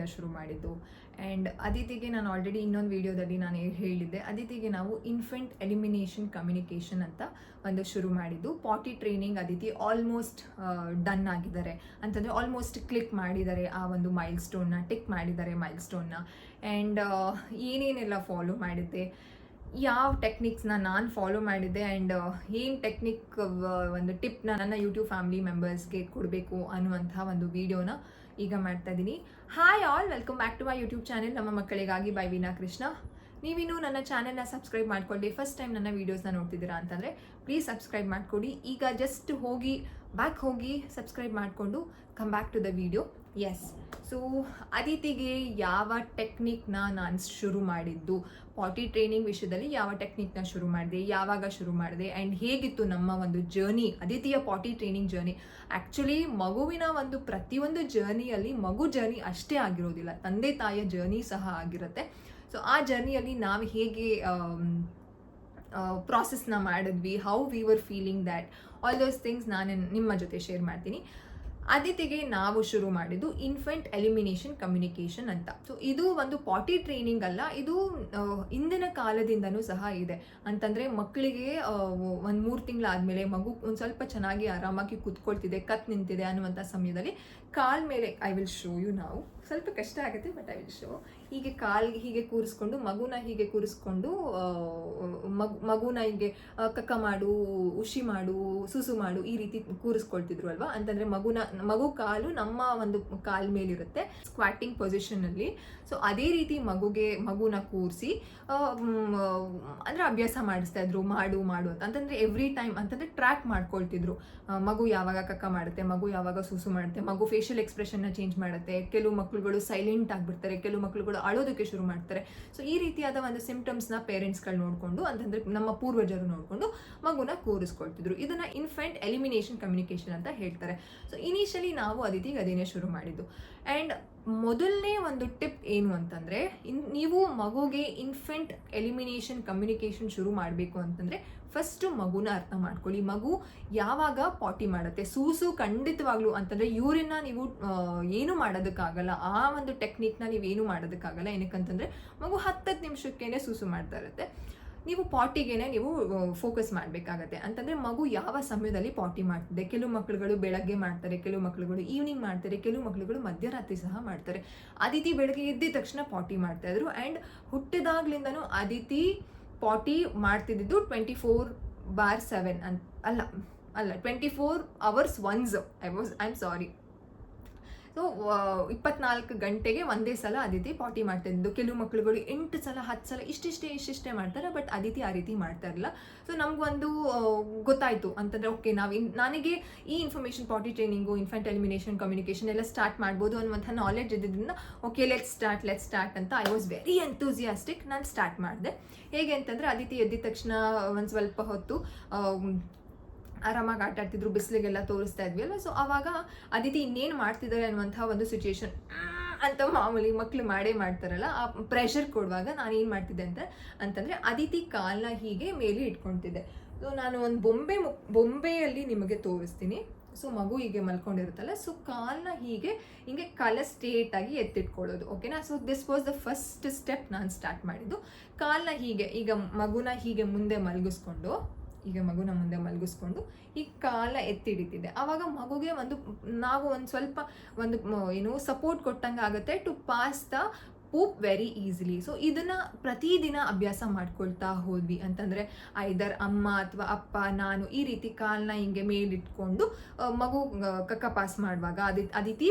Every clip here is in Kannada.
ಟ್ರೈನಿಂಗ್ನ ಶುರು ಮಾಡಿದ್ದು. ಆ್ಯಂಡ್ ಅದಿತಿಗೆ ನಾನು ಆಲ್ರೆಡಿ ಇನ್ನೊಂದು ವಿಡಿಯೋದಲ್ಲಿ ನಾನು ಹೇಳಿದ್ದೆ. ಅದಿತಿಗೆ ನಾವು ಇನ್ಫೆಂಟ್ ಎಲಿಮಿನೇಷನ್ ಕಮ್ಯುನಿಕೇಷನ್ ಅಂತ ಒಂದು ಶುರು ಮಾಡಿದ್ದು. Potty training Aditi almost done ಆಗಿದ್ದಾರೆ. ಅಂತಂದರೆ ಆಲ್ಮೋಸ್ಟ್ ಕ್ಲಿಕ್ ಮಾಡಿದ್ದಾರೆ ಆ ಒಂದು ಮೈಲ್ ಸ್ಟೋನ್ನ ಟಿಕ್ ಮಾಡಿದ್ದಾರೆ ಮೈಲ್ ಸ್ಟೋನ್ನ ಆ್ಯಂಡ್ ಏನೇನೆಲ್ಲ ಫಾಲೋ ಮಾಡಿದ್ದೆ, ಯಾವ ಟೆಕ್ನಿಕ್ಸ್ನ ನಾನು ಫಾಲೋ ಮಾಡಿದ್ದೆ ಆ್ಯಂಡ್ ಏನು ಟೆಕ್ನಿಕ್ ಒಂದು ಟಿಪ್ನ ನನ್ನ ಯೂಟ್ಯೂಬ್ ಫ್ಯಾಮಿಲಿ ಮೆಂಬರ್ಸ್ಗೆ ಕೊಡಬೇಕು ಅನ್ನುವಂಥ ಒಂದು ವಿಡಿಯೋನ ಈಗ ಮಾಡ್ತಾ ಇದ್ದೀನಿ hi all welcome back to my YouTube channel ನಮ್ಮ ಮಕ್ಕಳಿಗಾಗಿ ಬೈ ವೀನಾ ಕೃಷ್ಣ ನೀವಿನ್ನೂ ನನ್ನ ಚಾನೆಲ್ನ ಸಬ್ಸ್ಕ್ರೈಬ್ ಮಾಡ್ಕೊಳ್ಳಿ ಫಸ್ಟ್ ಟೈಮ್ ನನ್ನ ವೀಡಿಯೋಸ್ನ ನೋಡ್ತಿದ್ದೀರಾ ಅಂತಂದರೆ ಪ್ಲೀಸ್ ಸಬ್ಸ್ಕ್ರೈಬ್ ಮಾಡ್ಕೊಡಿ. ಈಗ ಜಸ್ಟ್ ಹೋಗಿ ಬ್ಯಾಕ್ ಹೋಗಿ ಸಬ್ಸ್ಕ್ರೈಬ್ ಮಾಡಿಕೊಂಡು come back to the video S so ಅದಿತಿಗೆ ಯಾವ ಟೆಕ್ನಿಕ್ನ ನಾನು ಶುರು ಮಾಡಿದ್ದು? ಪಾಟಿ ಟ್ರೈನಿಂಗ್ ವಿಷಯದಲ್ಲಿ ಯಾವ ಟೆಕ್ನಿಕ್ನ ಶುರು ಮಾಡಿದೆ? ಯಾವಾಗ ಶುರು ಮಾಡಿದೆ? ಆ್ಯಂಡ್ ಹೇಗಿತ್ತು ನಮ್ಮ ಒಂದು journey ಅದಿತಿಯ potty training journey actually ಮಗುವಿನ ಒಂದು ಪ್ರತಿಯೊಂದು ಜರ್ನಿಯಲ್ಲಿ ಮಗು ಜರ್ನಿ ಅಷ್ಟೇ ಆಗಿರೋದಿಲ್ಲ. ತಂದೆ ತಾಯಿಯ ಜರ್ನಿ ಸಹ ಆಗಿರುತ್ತೆ. ಸೊ ಆ ಜರ್ನಿಯಲ್ಲಿ ನಾವು ಹೇಗೆ ಪ್ರಾಸೆಸ್ನ ಮಾಡಿದ್ವಿ? How we were feeling that all those things ನಾನು ನಿಮ್ಮ ಜೊತೆ ಶೇರ್ ಮಾಡ್ತೀನಿ. ಅದಿತಿಗೆ ನಾವು ಶುರು ಮಾಡಿದ್ದು ಇನ್ಫೆಂಟ್ ಎಲಿಮಿನೇಷನ್ ಕಮ್ಯುನಿಕೇಷನ್ ಅಂತ. ಸೊ ಇದು ಒಂದು ಪಾಟಿ ಟ್ರೈನಿಂಗ್ ಅಲ್ಲ, ಇದು ಇಂದಿನ ಕಾಲದಿಂದನೂ ಸಹ ಇದೆ. ಅಂತಂದರೆ ಮಕ್ಕಳಿಗೆ ಒಂದು ಮೂರು ತಿಂಗಳಾದಮೇಲೆ ಮಗು ಒಂದು ಸ್ವಲ್ಪ ಚೆನ್ನಾಗಿ ಆರಾಮಾಗಿ ಕೂತ್ಕೊಳ್ತಿದೆ, ಕತ್ ನಿಂತಿದೆ ಅನ್ನುವಂಥ ಸಮಯದಲ್ಲಿ ಕಾಲ್ ಮೇಲೆ ಐ ವಿಲ್ ಶೋ ಯು ನಾವು ಸ್ವಲ್ಪ ಕಷ್ಟ ಆಗುತ್ತೆ ಬಟ್ ಐ ವಿಲ್ ಶೋ ಹೀಗೆ ಕಾಲ್ಗೆ ಹೀಗೆ ಕೂರಿಸ್ಕೊಂಡು, ಮಗುನ ಹೀಗೆ ಕೂರಿಸ್ಕೊಂಡು ಮಗು, ಮಗುನ ಹೀಗೆ ಕಕ್ಕ ಮಾಡು, ಉಷಿ ಮಾಡು, ಸುಸು ಮಾಡು, ಈ ರೀತಿ ಕೂರಿಸ್ಕೊಳ್ತಿದ್ರು ಅಲ್ವಾ? ಅಂತಂದ್ರೆ ಮಗುನ, ಮಗು ಕಾಲು ನಮ್ಮ ಒಂದು ಕಾಲ್ ಮೇಲಿರುತ್ತೆ ಸ್ಕ್ವಾಟಿಂಗ್ ಪೊಸಿಷನ್ ಅಲ್ಲಿ. ಸೊ ಅದೇ ರೀತಿ ಮಗುಗೆ, ಮಗುನ ಕೂರಿಸಿ ಅಂದ್ರೆ ಅಭ್ಯಾಸ ಮಾಡಿಸ್ತಾ ಇದ್ರು, ಮಾಡು ಮಾಡು ಅಂತ. ಅಂತಂದ್ರೆ ಎವ್ರಿ ಟೈಮ್ ಅಂತಂದ್ರೆ ಟ್ರ್ಯಾಕ್ ಮಾಡ್ಕೊಳ್ತಿದ್ರು. ಮಗು ಯಾವಾಗ ಕಕ್ಕ ಮಾಡುತ್ತೆ, ಮಗು ಯಾವಾಗ ಸುಸು ಮಾಡುತ್ತೆ, ಮಗು ಫೇಶಿಯಲ್ ಎಕ್ಸ್ಪ್ರೆಷನ್ನ ಚೇಂಜ್ ಮಾಡುತ್ತೆ, ಕೆಲವು ಮಕ್ಕಳುಗಳು ಸೈಲೆಂಟ್ ಆಗಿಬಿಡ್ತಾರೆ, ಕೆಲವು ಮಕ್ಕಳುಗಳು ಅಳೋದಕ್ಕೆ ಶುರು ಮಾಡ್ತಾರೆ. ಸೊ ಈ ರೀತಿಯಾದ ಒಂದು ಸಿಂಪ್ಟಮ್ಸ್ನ ಪೇರೆಂಟ್ಸ್ಗಳು ನೋಡಿಕೊಂಡು, ಅಂತಂದ್ರೆ ನಮ್ಮ ಪೂರ್ವಜರು ನೋಡಿಕೊಂಡು ಮಗುನ ಕೂರಿಸ್ಕೊಳ್ತಿದ್ರು. ಇದನ್ನ ಇನ್ಫೆಂಟ್ ಎಲಿಮಿನೇಷನ್ ಕಮ್ಯುನಿಕೇಷನ್ ಅಂತ ಹೇಳ್ತಾರೆ. ಸೊ ಇನಿಷಿಯಲಿ ನಾವು ಅದಿತಿಗೆ ಅದೇನೇ ಶುರು ಮಾಡಿದ್ದು. ಆ್ಯಂಡ್ ಮೊದಲನೇ ಒಂದು ಟಿಪ್ ಏನು ಅಂತಂದ್ರೆ, ಇನ್ ನೀವು ಮಗುಗೆ ಇನ್ಫೆಂಟ್ ಎಲಿಮಿನೇಷನ್ ಕಮ್ಯುನಿಕೇಷನ್ ಶುರು ಮಾಡಬೇಕು ಅಂತಂದ್ರೆ ಫಸ್ಟ್ ಮಗುನ ಅರ್ಥ ಮಾಡ್ಕೊಳ್ಳಿ. ಮಗು ಯಾವಾಗ ಪಾಟಿ ಮಾಡುತ್ತೆ? ಸೂಸು ಖಂಡಿತವಾಗ್ಲೂ ಅಂತಂದ್ರೆ ಯೂರಿನ್ನ ನೀವು ಏನು ಮಾಡೋದಕ್ಕಾಗಲ್ಲ. ಆ ಒಂದು ಟೆಕ್ನಿಕ್ನ ನೀವು ಏನು ಮಾಡೋದಕ್ಕಾಗಲ್ಲ. ಏನಕ್ಕಂತಂದ್ರೆ ಮಗು ಹತ್ತತ್ತು ನಿಮಿಷಕ್ಕೇನೆ ಸೂಸು ಮಾಡ್ತಾ ಇರುತ್ತೆ. ನೀವು ಪಾಟಿಗೆನೆ ನೀವು ಫೋಕಸ್ ಮಾಡಬೇಕಾಗತ್ತೆ. ಅಂತಂದ್ರೆ ಮಗು ಯಾವ ಸಮಯದಲ್ಲಿ ಪಾಟಿ ಮಾಡ್ತಿದೆ? ಕೆಲವು ಮಕ್ಕಳುಗಳು ಬೆಳಗ್ಗೆ ಮಾಡ್ತಾರೆ, ಕೆಲವು ಮಕ್ಕಳುಗಳು ಈವ್ನಿಂಗ್ ಮಾಡ್ತಾರೆ, ಕೆಲವು ಮಕ್ಕಳುಗಳು ಮಧ್ಯರಾತ್ರಿ ಸಹ ಮಾಡ್ತಾರೆ. ಅದಿತಿ ಬೆಳಗ್ಗೆ ಎದ್ದ ತಕ್ಷಣ ಪಾಟಿ ಮಾಡ್ತಾ ಇದ್ರು. ಆ್ಯಂಡ್ ಹುಟ್ಟಿದಾಗ್ಲಿಂದನೂ ಅದಿತಿ ಪಾಟಿ ಮಾಡ್ತಿದ್ದಿದ್ದು ಟ್ವೆಂಟಿ ಫೋರ್ ಬಾರ್ ಸೆವೆನ್ ಅಂತ, ಅಲ್ಲ ಅಲ್ಲ twenty four hours once I was I am sorry so ಇಪ್ಪತ್ನಾಲ್ಕು ಗಂಟೆಗೆ ಒಂದೇ ಸಲ ಅದಿತಿ ಪಾಟಿ ಮಾಡ್ತಾ ಇದ್ದು. ಕೆಲವು ಮಕ್ಕಳುಗಳು ಎಂಟು ಸಲ, ಹತ್ತು ಸಲ ಇಷ್ಟಿಷ್ಟೇ ಇಷ್ಟಿಷ್ಟೇ ಮಾಡ್ತಾರೆ ಬಟ್ ಅದಿತಿ ಆ ರೀತಿ ಮಾಡ್ತಾ ಇರಲಿಲ್ಲ. ಸೊ ನಮಗೊಂದು ಗೊತ್ತಾಯಿತು ಅಂತಂದರೆ ಓಕೆ ನಾವು ನನಗೆ ಈ information potty training infant elimination communication ಎಲ್ಲ ಸ್ಟಾರ್ಟ್ ಮಾಡ್ಬೋದು ಅನ್ನುವಂಥ ನಾಲೆಡ್ಜ್ ಇದ್ದಿದ್ದರಿಂದ okay let start let start ಅಂತ ಐ ವಾಸ್ ವೆರಿ ಎಂತೂಸಿಯಾಸ್ಟಿಕ್ ನಾನು ಸ್ಟಾರ್ಟ್ ಮಾಡಿದೆ. ಹೇಗೆ ಅಂತಂದರೆ, ಅದಿತಿ ಎದ್ದಿದ ತಕ್ಷಣ ಒಂದು ಸ್ವಲ್ಪ ಹೊತ್ತು ಆರಾಮಾಗಿ ಆಟ ಆಡ್ತಿದ್ರು ಬಿಸಿಲಿಗೆಲ್ಲ ತೋರಿಸ್ತಾ ಇದ್ವಿ ಅಲ್ವಾ ಸೊ ಅವಾಗ ಅದಿತಿ ಇನ್ನೇನು ಮಾಡ್ತಿದ್ದಾರೆ ಅನ್ನುವಂಥ ಒಂದು ಸಿಚುಯೇಷನ್ ಅಂತ ಮಾಮೂಲಿ ಮಕ್ಕಳು ಮಾಡೇ ಮಾಡ್ತಾರಲ್ಲ, ಆ ಪ್ರೆಷರ್ ಕೊಡುವಾಗ ನಾನು ಏನು ಮಾಡ್ತಿದ್ದೆ ಅಂತ, ಅಂತಂದರೆ ಅದಿತಿ ಕಾಲನ್ನ ಹೀಗೆ ಮೇಲೆ ಇಟ್ಕೊಳ್ತಿದ್ದೆ. ಸೊ ನಾನು ಒಂದು ಬೊಂಬೆ ಮು, ಬೊಂಬೆಯಲ್ಲಿ ನಿಮಗೆ ತೋರಿಸ್ತೀನಿ. ಸೊ ಮಗು ಹೀಗೆ ಮಲ್ಕೊಂಡಿರುತ್ತಲ್ಲ ಸೊ ಕಾಲನ್ನ ಹೀಗೆ ಹಿಂಗೆ ಕಾಲ ಸ್ಟ್ರೇಟ್ ಆಗಿ ಎತ್ತಿಟ್ಕೊಳ್ಳೋದು ಓಕೆನಾ so this was the first step ನಾನು ಸ್ಟಾರ್ಟ್ ಮಾಡಿದ್ದು. ಕಾಲನ್ನ ಹೀಗೆ, ಈಗ ಮಗುನ ಹೀಗೆ ಮುಂದೆ ಮಲಗಿಸ್ಕೊಂಡು ಈಗ ಮಗುನ ಮುಂದೆ ಮಲಗಿಸ್ಕೊಂಡು ಈ ಕಾಲ ಎತ್ತಿಡಿತಿದೆ. ಆವಾಗ ಮಗುಗೆ ಒಂದು, ನಾವು ಒಂದು ಸ್ವಲ್ಪ ಒಂದು ಏನು ಸಪೋರ್ಟ್ ಕೊಟ್ಟಂಗೆ ಆಗುತ್ತೆ to pass the poop very easily so ಇದನ್ನು ಪ್ರತಿದಿನ ಅಭ್ಯಾಸ ಮಾಡ್ಕೊಳ್ತಾ ಹೋದ್ವಿ. ಅಂತಂದರೆ ಐದರ್ ಅಮ್ಮ ಅಥವಾ ಅಪ್ಪ, ನಾನು ಈ ರೀತಿ ಕಾಲನ್ನ ಹಿಂಗೆ ಮೇಲಿಟ್ಕೊಂಡು ಮಗು ಕಕ್ಕ ಪಾಸ್ ಮಾಡುವಾಗ ಅದಿ, ಅದಿತಿ